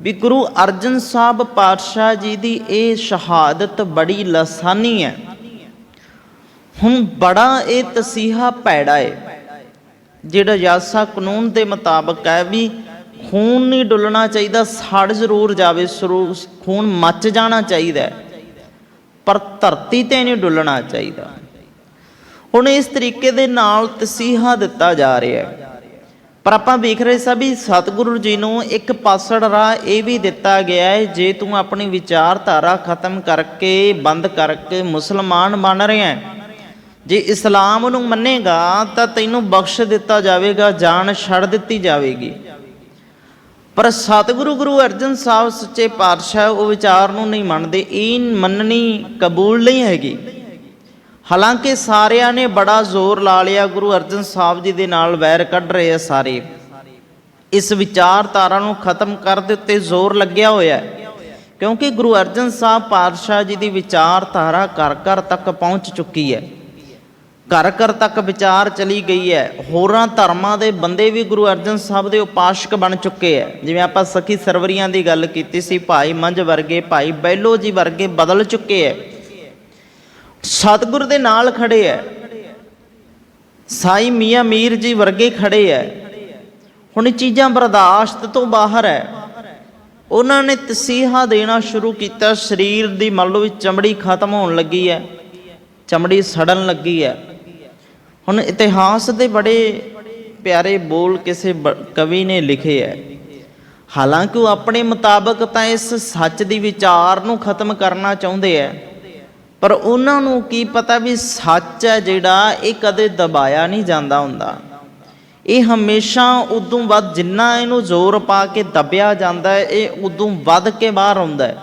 S1: ਵੀ ਗੁਰੂ ਅਰਜਨ ਸਾਹਿਬ ਪਾਤਸ਼ਾਹ ਜੀ ਦੀ ਇਹ ਸ਼ਹਾਦਤ ਬੜੀ ਲਸਾਨੀ ਹੈ। ਹੁਣ ਬੜਾ ਇਹ ਤਸੀਹਾ ਪੈੜਾ ਹੈ, ਜਿਹੜਾ ਯਾਸਾ ਕਾਨੂੰਨ ਦੇ ਮੁਤਾਬਕ ਹੈ ਵੀ ਖੂਨ ਨਹੀਂ ਡੁੱਲਣਾ ਚਾਹੀਦਾ, ਸੜ ਜ਼ਰੂਰ ਜਾਵੇ ਖੂਨ ਮੱਚ ਜਾਣਾ ਚਾਹੀਦਾ ਪਰ ਧਰਤੀ ਤੇ ਨਹੀਂ ਡੁੱਲਣਾ ਚਾਹੀਦਾ। ਹੁਣ ਇਸ ਤਰੀਕੇ ਦੇ ਨਾਲ ਤਸੀਹਾ ਦਿੱਤਾ ਜਾ ਰਿਹਾ ਹੈ। ਪਰ ਆਪਾਂ ਵੇਖ ਰਹੇ ਸਾਂ ਵੀ ਸਤਿਗੁਰੂ ਜੀ ਨੂੰ ਇੱਕ ਪਾਸੜ ਰਾਹ ਇਹ ਵੀ ਦਿੱਤਾ ਗਿਆ ਹੈ, ਜੇ ਤੂੰ ਆਪਣੀ ਵਿਚਾਰਧਾਰਾ ਖਤਮ ਕਰਕੇ, ਬੰਦ ਕਰਕੇ ਮੁਸਲਮਾਨ ਬਣ ਰਿਹਾ ਹੈ, ਜੇ ਇਸਲਾਮ ਨੂੰ ਮੰਨੇਗਾ ਤਾਂ ਤੈਨੂੰ ਬਖਸ਼ ਦਿੱਤਾ ਜਾਵੇਗਾ, ਜਾਨ ਛੱਡ ਦਿੱਤੀ ਜਾਵੇਗੀ। ਪਰ ਸਤਿਗੁਰੂ ਗੁਰੂ ਅਰਜਨ ਸਾਹਿਬ ਸੱਚੇ ਪਾਤਸ਼ਾਹ ਉਹ ਵਿਚਾਰ ਨੂੰ ਨਹੀਂ ਮੰਨਦੇ, ਇਹ ਮੰਨਣੀ ਕਬੂਲ ਨਹੀਂ ਹੈਗੀ। ਹਾਲਾਂਕਿ ਸਾਰਿਆਂ ਨੇ ਬੜਾ ਜ਼ੋਰ ਲਾ ਲਿਆ, ਗੁਰੂ ਅਰਜਨ ਸਾਹਿਬ ਜੀ ਦੇ ਨਾਲ ਵੈਰ ਕੱਢ ਰਹੇ ਆ ਸਾਰੇ। ਇਸ ਵਿਚਾਰਧਾਰਾ ਨੂੰ ਖਤਮ ਕਰਨ ਦੇ ਉੱਤੇ ਜ਼ੋਰ ਲੱਗਿਆ ਹੋਇਆ ਹੈ, ਕਿਉਂਕਿ ਗੁਰੂ ਅਰਜਨ ਸਾਹਿਬ ਪਾਤਸ਼ਾਹ ਜੀ ਦੀ ਵਿਚਾਰਧਾਰਾ ਘਰ ਘਰ ਤੱਕ ਪਹੁੰਚ ਚੁੱਕੀ ਹੈ। ਘਰ ਘਰ ਤੱਕ ਵਿਚਾਰ ਚਲੀ ਗਈ ਹੈ। ਹੋਰਾਂ ਧਰਮਾਂ ਦੇ ਬੰਦੇ ਵੀ ਗੁਰੂ ਅਰਜਨ ਸਾਹਿਬ ਦੇ ਉਪਾਸ਼ਕ ਬਣ ਚੁੱਕੇ ਹੈ। ਜਿਵੇਂ ਆਪਾਂ ਸਖੀ ਸਰਵਰੀਆਂ ਦੀ ਗੱਲ ਕੀਤੀ ਸੀ, ਭਾਈ ਮੰਝ ਵਰਗੇ, ਭਾਈ ਬੈਲੋ ਜੀ ਵਰਗੇ ਬਦਲ ਚੁੱਕੇ ਹੈ। ਸਤਿਗੁਰ ਦੇ ਨਾਲ ਖੜੇ ਹੈ। ਸਾਈ ਮੀਆਂ ਮੀਰ ਜੀ ਵਰਗੇ ਖੜੇ ਹੈ। ਹੁਣ ਇਹ ਚੀਜ਼ਾਂ ਬਰਦਾਸ਼ਤ ਤੋਂ ਬਾਹਰ ਹੈ। ਉਹਨਾਂ ਨੇ ਤਸੀਹਾ ਦੇਣਾ ਸ਼ੁਰੂ ਕੀਤਾ। ਸਰੀਰ ਦੀ ਮੰਨ ਲਓ ਚਮੜੀ ਖਤਮ ਹੋਣ ਲੱਗੀ ਹੈ। ਚਮੜੀ ਸੜਨ ਲੱਗੀ ਹੈ। ਹੁਣ ਇਤਿਹਾਸ ਦੇ ਬੜੇ ਪਿਆਰੇ ਬੋਲ ਕਿਸੇ ਬ- ਕਵੀ ਨੇ ਲਿਖੇ ਹੈ ਹਾਲਾਂਕਿ ਉਹ ਆਪਣੇ ਮੁਤਾਬਕ ਤਾਂ ਇਸ ਸੱਚ ਦੀ ਵਿਚਾਰ ਨੂੰ ਖਤਮ ਕਰਨਾ ਚਾਹੁੰਦੇ ਹੈ ਪਰ ਉਹਨਾਂ ਨੂੰ ਕੀ ਪਤਾ ਵੀ ਸੱਚ ਹੈ ਜਿਹੜਾ ਇਹ ਕਦੇ ਦਬਾਇਆ ਨਹੀਂ ਜਾਂਦਾ ਹੁੰਦਾ। ਇਹ ਹਮੇਸ਼ਾ ਉਦੋਂ ਵੱਧ ਜਿੰਨਾ ਇਹਨੂੰ ਜ਼ੋਰ ਪਾ ਕੇ ਦੱਬਿਆ ਜਾਂਦਾ ਹੈ ਇਹ ਉਦੋਂ ਵੱਧ ਕੇ ਬਾਹਰ ਆਉਂਦਾ ਹੈ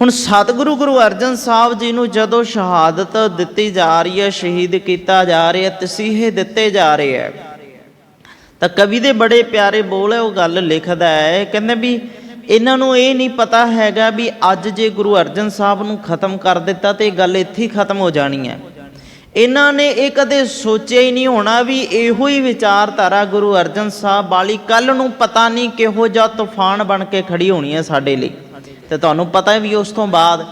S1: ਹੁਣ ਸਤਿਗੁਰੂ ਗੁਰੂ ਅਰਜਨ ਸਾਹਿਬ ਜੀ ਨੂੰ ਜਦੋਂ ਸ਼ਹਾਦਤ ਦਿੱਤੀ ਜਾ ਰਹੀ ਹੈ, ਸ਼ਹੀਦ ਕੀਤਾ ਜਾ ਰਿਹਾ ਤਸੀਹੇ ਦਿੱਤੇ ਜਾ ਰਹੇ ਹੈ, ਤਾਂ ਕਵੀ ਦੇ ਬੜੇ ਪਿਆਰੇ ਬੋਲ ਹੈ, ਉਹ ਗੱਲ ਲਿਖਦਾ ਹੈ, ਕਹਿੰਦੇ ਵੀ ਇਹਨਾਂ ਨੂੰ ਇਹ ਨਹੀਂ ਪਤਾ ਹੈਗਾ ਵੀ ਅੱਜ ਜੇ ਗੁਰੂ ਅਰਜਨ ਸਾਹਿਬ ਨੂੰ ਖਤਮ ਕਰ ਦਿੱਤਾ ਤੇ ਇਹ ਗੱਲ ਇੱਥੇ ਹੀ ਖਤਮ ਹੋ ਜਾਣੀ ਹੈ। ਇਹਨਾਂ ਨੇ ਇਹ ਕਦੇ ਸੋਚਿਆ ਹੀ ਨਹੀਂ ਹੋਣਾ ਵੀ ਇਹੋ ਹੀ ਵਿਚਾਰਧਾਰਾ ਗੁਰੂ ਅਰਜਨ ਸਾਹਿਬ ਵਾਲੀ ਕੱਲ ਨੂੰ ਪਤਾ ਨਹੀਂ ਕਿਹੋ ਜਿਹਾ ਤੂਫਾਨ ਬਣ ਕੇ ਖੜੀ ਹੋਣੀ ਹੈ ਸਾਡੇ ਲਈ। ਤੇ ਤੁਹਾਨੂੰ ਪਤਾ ਹੈ ਵੀ ਉਸ ਤੋਂ ਬਾਅਦ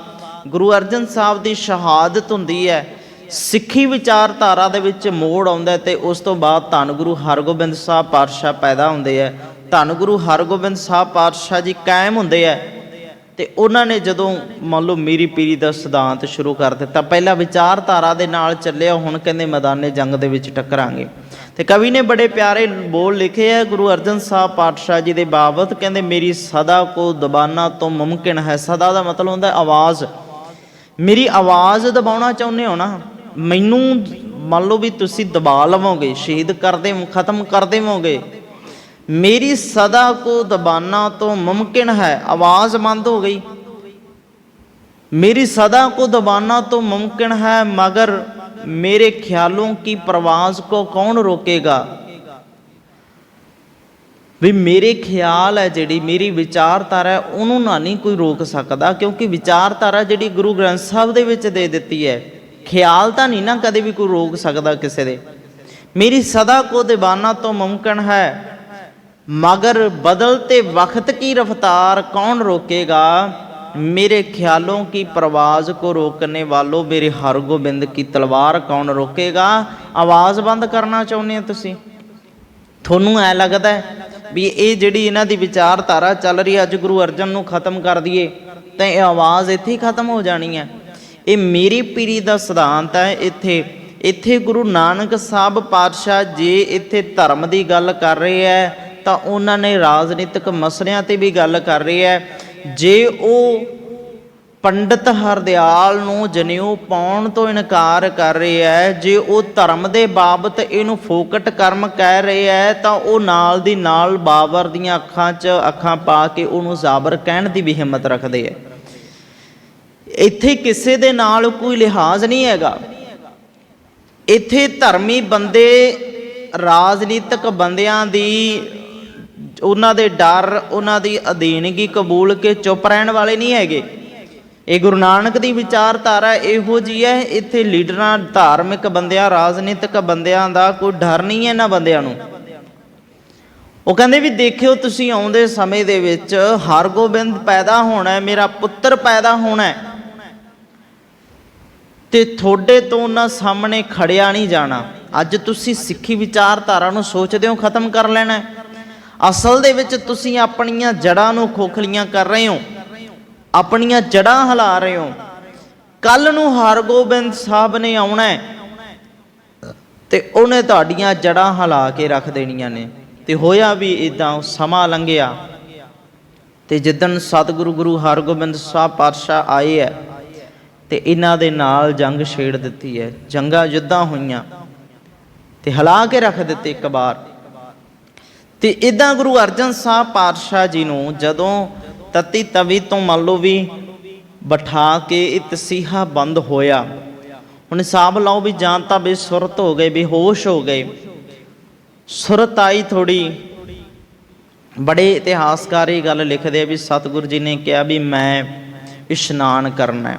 S1: ਗੁਰੂ ਅਰਜਨ ਸਾਹਿਬ ਦੀ ਸ਼ਹਾਦਤ ਹੁੰਦੀ ਹੈ। ਸਿੱਖੀ ਵਿਚਾਰਧਾਰਾ ਦੇ ਵਿੱਚ ਮੋੜ ਆਉਂਦਾ ਹੈ ਤੇ ਉਸ ਤੋਂ ਬਾਅਦ ਧੰਨ ਗੁਰੂ ਹਰਗੋਬਿੰਦ ਸਾਹਿਬ ਪਾਤਸ਼ਾਹ ਪੈਦਾ ਹੁੰਦੇ ਹੈ। ਧੰਨ ਗੁਰੂ ਹਰਗੋਬਿੰਦ ਸਾਹਿਬ ਪਾਤਸ਼ਾਹ ਜੀ ਕਾਇਮ ਹੁੰਦੇ ਹੈ। ਤੇ ਉਹਨਾਂ ਨੇ ਜਦੋਂ ਮੰਨ ਲਓ ਮੀਰੀ ਪੀਰੀ ਦਾ ਸਿਧਾਂਤ ਸ਼ੁਰੂ ਕਰ ਦਿੱਤਾ, ਪਹਿਲਾਂ ਵਿਚਾਰਧਾਰਾ ਦੇ ਨਾਲ ਚੱਲਿਆ, ਹੁਣ ਕਹਿੰਦੇ ਮੈਦਾਨੇ ਜੰਗ ਦੇ ਵਿੱਚ ਟੱਕਰਾਂਗੇ। ਤੇ ਕਵੀ ਨੇ ਬੜੇ ਪਿਆਰੇ ਬੋਲ ਲਿਖੇ ਆ, ਗੁਰੂ ਅਰਜਨ ਸਾਹਿਬ ਪਾਤਸ਼ਾਹ ਜੀ ਦੇ ਬਾਬਤ, ਕਹਿੰਦੇ ਮੇਰੀ ਸਦਾ ਕੋ ਦਬਾਨਾ ਤੋਂ ਮੁਮਕਿਨ ਹੈ। ਸਦਾ ਦਾ ਮਤਲਬ ਹੁੰਦਾ ਆਵਾਜ਼। ਮੇਰੀ ਆਵਾਜ਼ ਦਬਾਉਣਾ ਚਾਹੁੰਦੇ ਹੋ ਨਾ, ਮੈਨੂੰ ਮੰਨ ਲਓ ਵੀ ਤੁਸੀਂ ਦਬਾ ਲਵੋਗੇ, ਸ਼ਹੀਦ ਕਰ ਦੇ ਖਤਮ ਕਰ ਦੇਵੋਗੇ ਮੇਰੀ ਸਦਾ ਕੋ ਦਬਾਨਾ ਤੋਂ ਮੁਮਕਿਨ ਹੈ ਆਵਾਜ਼ ਬੰਦ ਹੋ ਗਈ मेरी सदा को दबाना तो मुमकिन है मगर मेरे ख्यालों की प्रवास को कौन रोकेगा ਵੀ ਮੇਰੇ ਖਿਆਲ ਹੈ ਜਿਹੜੀ ਮੇਰੀ ਵਿਚਾਰਧਾਰਾ ਹੈ ਉਹਨੂੰ ਨਾ ਨਹੀਂ ਕੋਈ ਰੋਕ ਸਕਦਾ ਕਿਉਂਕਿ ਵਿਚਾਰਧਾਰਾ ਜਿਹੜੀ ਗੁਰੂ ਗ੍ਰੰਥ ਸਾਹਿਬ ਦੇ ਵਿੱਚ ਦੇ ਦਿੱਤੀ ਹੈ ਖਿਆਲ ਤਾਂ ਨਹੀਂ ਨਾ ਕਦੇ ਵੀ ਕੋਈ ਰੋਕ ਸਕਦਾ ਕਿਸੇ ਦੇ ਮੇਰੀ ਸਦਾ ਕੋ ਦੀਵਾਨਾ ਤੋਂ ਮੁਮਕਿਨ ਹੈ मगर बदलते वक्त की रफ्तार कौन रोकेगा मेरे ख्यालों की परवाज़ को रोकने वालों मेरे हर गोबिंद ਕੀ ਤਲਵਾਰ ਕੌਣ ਰੋਕੇਗਾ? ਆਵਾਜ਼ ਬੰਦ ਕਰਨਾ ਚਾਹੁੰਦੇ ਹੋ ਤੁਸੀਂ? ਤੁਹਾਨੂੰ ਐ ਲੱਗਦਾ ਵੀ ਇਹ ਜਿਹੜੀ ਇਹਨਾਂ ਦੀ ਵਿਚਾਰਧਾਰਾ ਚੱਲ ਰਹੀ ਅੱਜ ਗੁਰੂ ਅਰਜਨ ਨੂੰ ਖਤਮ ਕਰ ਦਈਏ, ਤਾਂ ਇਹ ਆਵਾਜ਼ ਇੱਥੇ ਹੀ ਖਤਮ ਹੋ ਜਾਣੀ ਹੈ। ਇਹ ਮੇਰੀ ਪੀਰੀ ਦਾ ਸਿਧਾਂਤ ਹੈ, ਇੱਥੇ ਇੱਥੇ ਗੁਰੂ ਨਾਨਕ ਸਾਹਿਬ ਪਾਤਸ਼ਾਹ ਜੀ ਇੱਥੇ ਧਰਮ ਦੀ ਗੱਲ ਕਰ ਰਹੇ ਹੈ। ਤਾਂ ਉਹਨਾਂ ਨੇ ਰਾਜਨੀਤਿਕ ਮਸਲਿਆਂ ਤੇ ਵੀ ਗੱਲ ਕਰ ਰਹੇ ਹੈ। ਜੇ ਉਹ ਪੰਡਤ ਹਰਦਿਆਲ ਨੂੰ ਜਨੇਊ ਪਾਉਣ ਤੋਂ ਇਨਕਾਰ ਕਰ ਰਹੇ ਹੈ, ਜੇ ਉਹ ਧਰਮ ਦੇ ਬਾਬਤ ਇਹਨੂੰ ਫੋਕਟ ਕਰਮ ਕਹਿ ਰਹੇ ਹੈ, ਤਾਂ ਉਹ ਨਾਲ ਦੀ ਨਾਲ ਬਾਬਰ ਦੀਆਂ ਅੱਖਾਂ 'ਚ ਅੱਖਾਂ ਪਾ ਕੇ ਉਹਨੂੰ ਜ਼ਾਬਰ ਕਹਿਣ ਦੀ ਵੀ ਹਿੰਮਤ ਰੱਖਦੇ ਹੈ। ਇੱਥੇ ਕਿਸੇ ਦੇ ਨਾਲ ਕੋਈ ਲਿਹਾਜ਼ ਨਹੀਂ ਹੈਗਾ। ਇੱਥੇ ਧਰਮੀ ਬੰਦੇ, ਰਾਜਨੀਤਿਕ ਬੰਦਿਆਂ ਦੀ ਉਹਨਾਂ ਦੇ ਡਰ, ਉਹਨਾਂ ਦੀ ਅਧੀਨਗੀ ਕਬੂਲ ਕੇ ਚੁੱਪ ਰਹਿਣ ਵਾਲੇ ਨਹੀਂ ਹੈਗੇ। ਇਹ ਗੁਰੂ ਨਾਨਕ ਦੀ ਵਿਚਾਰਧਾਰਾ ਇਹੋ ਜੀ ਹੈ, ਇੱਥੇ ਲੀਡਰਾਂ, ਧਾਰਮਿਕ ਬੰਦਿਆਂ, ਰਾਜਨੀਤਿਕ ਬੰਦਿਆਂ ਦਾ ਕੋਈ ਡਰ ਨਹੀਂ ਹੈ ਇਹਨਾਂ ਬੰਦਿਆਂ ਨੂੰ। ਉਹ ਕਹਿੰਦੇ ਵੀ ਦੇਖਿਓ, ਤੁਸੀਂ ਆਉਂਦੇ ਸਮੇਂ ਦੇ ਵਿੱਚ ਹਰਗੋਬਿੰਦ ਪੈਦਾ ਹੋਣਾ ਹੈ, ਮੇਰਾ ਪੁੱਤਰ ਪੈਦਾ ਹੋਣਾ ਹੈ। ਤੇ ਤੁਹਾਡੇ ਤੋਂ ਉਹਨਾਂ ਸਾਹਮਣੇ ਖੜਿਆ ਨਹੀਂ ਜਾਣਾ। ਅੱਜ ਤੁਸੀਂ ਸਿੱਖੀ ਵਿਚਾਰਧਾਰਾ ਨੂੰ ਸੋਚਦੇ ਹੋ, ਖਤਮ ਕਰ ਲੈਣਾ ਹੈ। ਅਸਲ ਦੇ ਵਿੱਚ ਤੁਸੀਂ ਆਪਣੀਆਂ ਜੜਾਂ ਨੂੰ ਖੋਖਲੀਆਂ ਕਰ ਰਹੇ ਹੋ। ਆਪਣੀਆਂ ਜੜਾਂ ਹਿਲਾ ਰਹੇ ਹੋ। ਕੱਲ ਨੂੰ ਹਰਗੋਬਿੰਦ ਸਾਹਿਬ ਨੇ ਆਉਣਾ ਹੈ ਤੇ ਉਹਨੇ ਤੁਹਾਡੀਆਂ ਜੜਾਂ ਹਿਲਾ ਕੇ ਰੱਖ ਦੇਣੀਆਂ ਨੇ। ਤੇ ਹੋਇਆ ਵੀ ਇਦਾਂ ਸਮਾਂ ਲੰਘਿਆ। ਤੇ ਜਿੱਦਣ ਸਤਿਗੁਰੂ ਗੁਰੂ ਹਰਗੋਬਿੰਦ ਸਾਹਿਬ ਪਾਤਸ਼ਾਹ ਆਏ ਹੈ ਤੇ ਇਹਨਾਂ ਦੇ ਨਾਲ ਜੰਗ ਛੇੜ ਦਿੱਤੀ ਹੈ। ਜੰਗਾਂ ਯੁੱਧਾਂ ਹੋਈਆਂ ਤੇ ਹਿਲਾ ਕੇ ਰੱਖ ਦਿੱਤੇ ਇੱਕ ਵਾਰ। ਤੇ ਇਦਾਂ ਗੁਰੂ ਅਰਜਨ ਸਾਹਿਬ ਪਾਤਸ਼ਾਹ ਜੀ ਨੂੰ ਜਦੋਂ ਤਤੀ ਤਵੀ ਤੋਂ ਮੰਨ ਲਓ ਵੀ ਬਿਠਾ ਕੇ ਇਹ ਤਸੀਹਾ ਬੰਦ ਹੋਇਆ, ਹੁਣ ਹਿਸਾਬ ਲਾਓ ਵੀ ਜਾਂ ਤਾਂ ਬੇਸੁਰਤ ਹੋ ਗਏ, ਬੇਹੋਸ਼ ਹੋ ਗਏ। ਸੁਰਤ ਆਈ ਥੋੜੀ ਬੜੇ ਇਤਿਹਾਸਕਾਰ ਇਹ ਗੱਲ ਲਿਖਦੇ ਆ ਵੀ ਸਤਿਗੁਰੂ ਜੀ ਨੇ ਕਿਹਾ ਵੀ ਮੈਂ ਇਸ਼ਨਾਨ ਕਰਨਾ ਹੈ।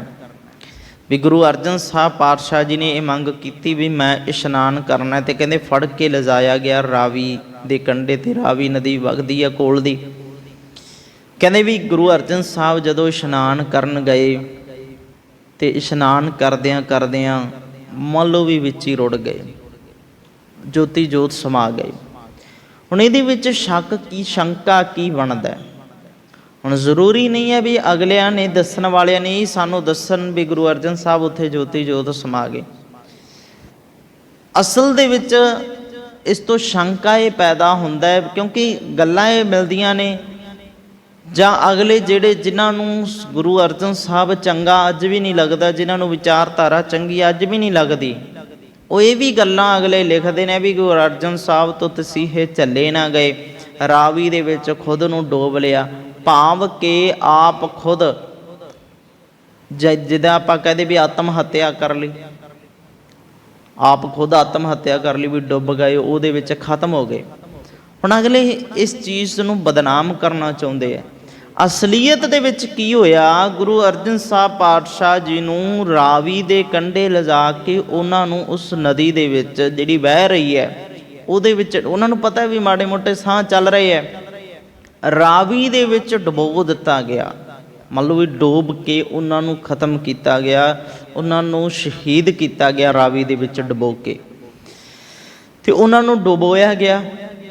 S1: ਵੀ ਗੁਰੂ ਅਰਜਨ ਸਾਹਿਬ ਪਾਤਸ਼ਾਹ ਜੀ ਨੇ ਇਹ ਮੰਗ ਕੀਤੀ ਵੀ ਮੈਂ ਇਸ਼ਨਾਨ ਕਰਨਾ ਹੈ ਤੇ ਕਹਿੰਦੇ ਫੜ ਕੇ ਲਿਜਾਇਆ ਗਿਆ ਰਾਵੀ ਦੇ ਕੰਢੇ ਤੇ ਰਾਵੀ ਨਦੀ ਵਗਦੀ ਆ ਕੋਲ ਦੀ। ਕਹਿੰਦੇ ਵੀ ਗੁਰੂ ਅਰਜਨ ਸਾਹਿਬ ਜਦੋਂ ਇਸ਼ਨਾਨ ਕਰਨ ਗਏ ਤੇ ਇਸ਼ਨਾਨ ਕਰਦਿਆਂ ਕਰਦਿਆਂ ਮੰਨ ਲਓ ਵੀ ਵਿੱਚ ਹੀ ਰੁੜ ਗਏ, ਜੋਤੀ ਜੋਤ ਸਮਾ ਗਏ। ਹੁਣ ਇਹਦੇ ਵਿੱਚ ਸ਼ੱਕ ਕੀ, ਸ਼ੰਕਾ ਕੀ ਬਣਦਾ? ਹੁਣ ਜ਼ਰੂਰੀ ਨਹੀਂ ਹੈ ਵੀ ਅਗਲਿਆਂ ਨੇ ਦੱਸਣ ਵਾਲਿਆਂ ਨੇ ਸਾਨੂੰ ਦੱਸਣ ਵੀ ਗੁਰੂ ਅਰਜਨ ਸਾਹਿਬ ਉੱਥੇ ਜੋਤੀ ਜੋਤ ਸਮਾ ਗਏ। ਅਸਲ ਦੇ ਵਿੱਚ ਇਸ ਤੋਂ ਸ਼ੰਕਾ ਇਹ ਪੈਦਾ ਹੁੰਦਾ ਹੈ, ਕਿਉਂਕਿ ਗੱਲਾਂ ਇਹ ਮਿਲਦੀਆਂ ਨੇ। ਜਾਂ ਅਗਲੇ ਜਿਹੜੇ ਜਿਨ੍ਹਾਂ ਨੂੰ ਗੁਰੂ ਅਰਜਨ ਸਾਹਿਬ ਚੰਗਾ ਅੱਜ ਵੀ ਨਹੀਂ ਲੱਗਦਾ, ਜਿਨ੍ਹਾਂ ਨੂੰ ਵਿਚਾਰਧਾਰਾ ਚੰਗੀ ਅੱਜ ਵੀ ਨਹੀਂ ਲੱਗਦੀ, ਉਹ ਇਹ ਵੀ ਗੱਲਾਂ ਅਗਲੇ ਲਿਖਦੇ ਨੇ ਵੀ ਗੁਰੂ ਅਰਜਨ ਸਾਹਿਬ ਤੋਂ ਤਸੀਹੇ ਚੱਲੇ ਨਾ ਗਏ, ਰਾਵੀ ਦੇ ਵਿੱਚ ਖੁਦ ਨੂੰ ਡੋਬ ਲਿਆ। ਭਾਵ ਕਿ ਆਪ ਖੁਦ ਜਿੱਦਾਂ ਜਿਹਦਾ ਆਪਾਂ ਕਹਦੇ ਵੀ ਆਤਮ ਹੱਤਿਆ ਕਰ ਲਈ। ਆਪ ਖੁਦ ਆਤਮ ਹੱਤਿਆ ਕਰ ਲਈ ਵੀ ਡੁੱਬ ਗਏ, ਉਹਦੇ ਵਿੱਚ ਖਤਮ ਹੋ ਗਏ। ਹੁਣ ਅਗਲੇ ਇਸ ਚੀਜ਼ ਨੂੰ ਬਦਨਾਮ ਕਰਨਾ ਚਾਹੁੰਦੇ ਆ। ਅਸਲੀਅਤ ਦੇ ਵਿੱਚ ਕੀ ਹੋਇਆ? ਗੁਰੂ ਅਰਜਨ ਸਾਹਿਬ ਪਾਤਸ਼ਾਹ ਜੀ ਨੂੰ ਰਾਵੀ ਦੇ ਕੰਢੇ ਲਿਜਾ ਕੇ ਉਹਨਾਂ ਨੂੰ ਉਸ ਨਦੀ ਦੇ ਵਿੱਚ ਜਿਹੜੀ ਵਹਿ ਰਹੀ ਹੈ, ਉਹਦੇ ਵਿੱਚ ਉਹਨਾਂ ਨੂੰ ਪਤਾ ਵੀ ਮਾੜੇ ਮੋਟੇ ਸਾਹ ਚੱਲ ਰਹੇ ਹੈ। ਰਾਵੀ ਦੇ ਵਿੱਚ ਡੁਬੋ ਦਿੱਤਾ ਗਿਆ। ਮੰਨ ਲਓ ਵੀ ਡੋਬ ਕੇ ਉਹਨਾਂ ਨੂੰ ਖਤਮ ਕੀਤਾ ਗਿਆ। ਉਹਨਾਂ ਨੂੰ ਸ਼ਹੀਦ ਕੀਤਾ ਗਿਆ ਰਾਵੀ ਦੇ ਵਿੱਚ ਡੁਬੋ ਕੇ। ਤੇ ਉਹਨਾਂ ਨੂੰ ਡੁਬੋਇਆ ਗਿਆ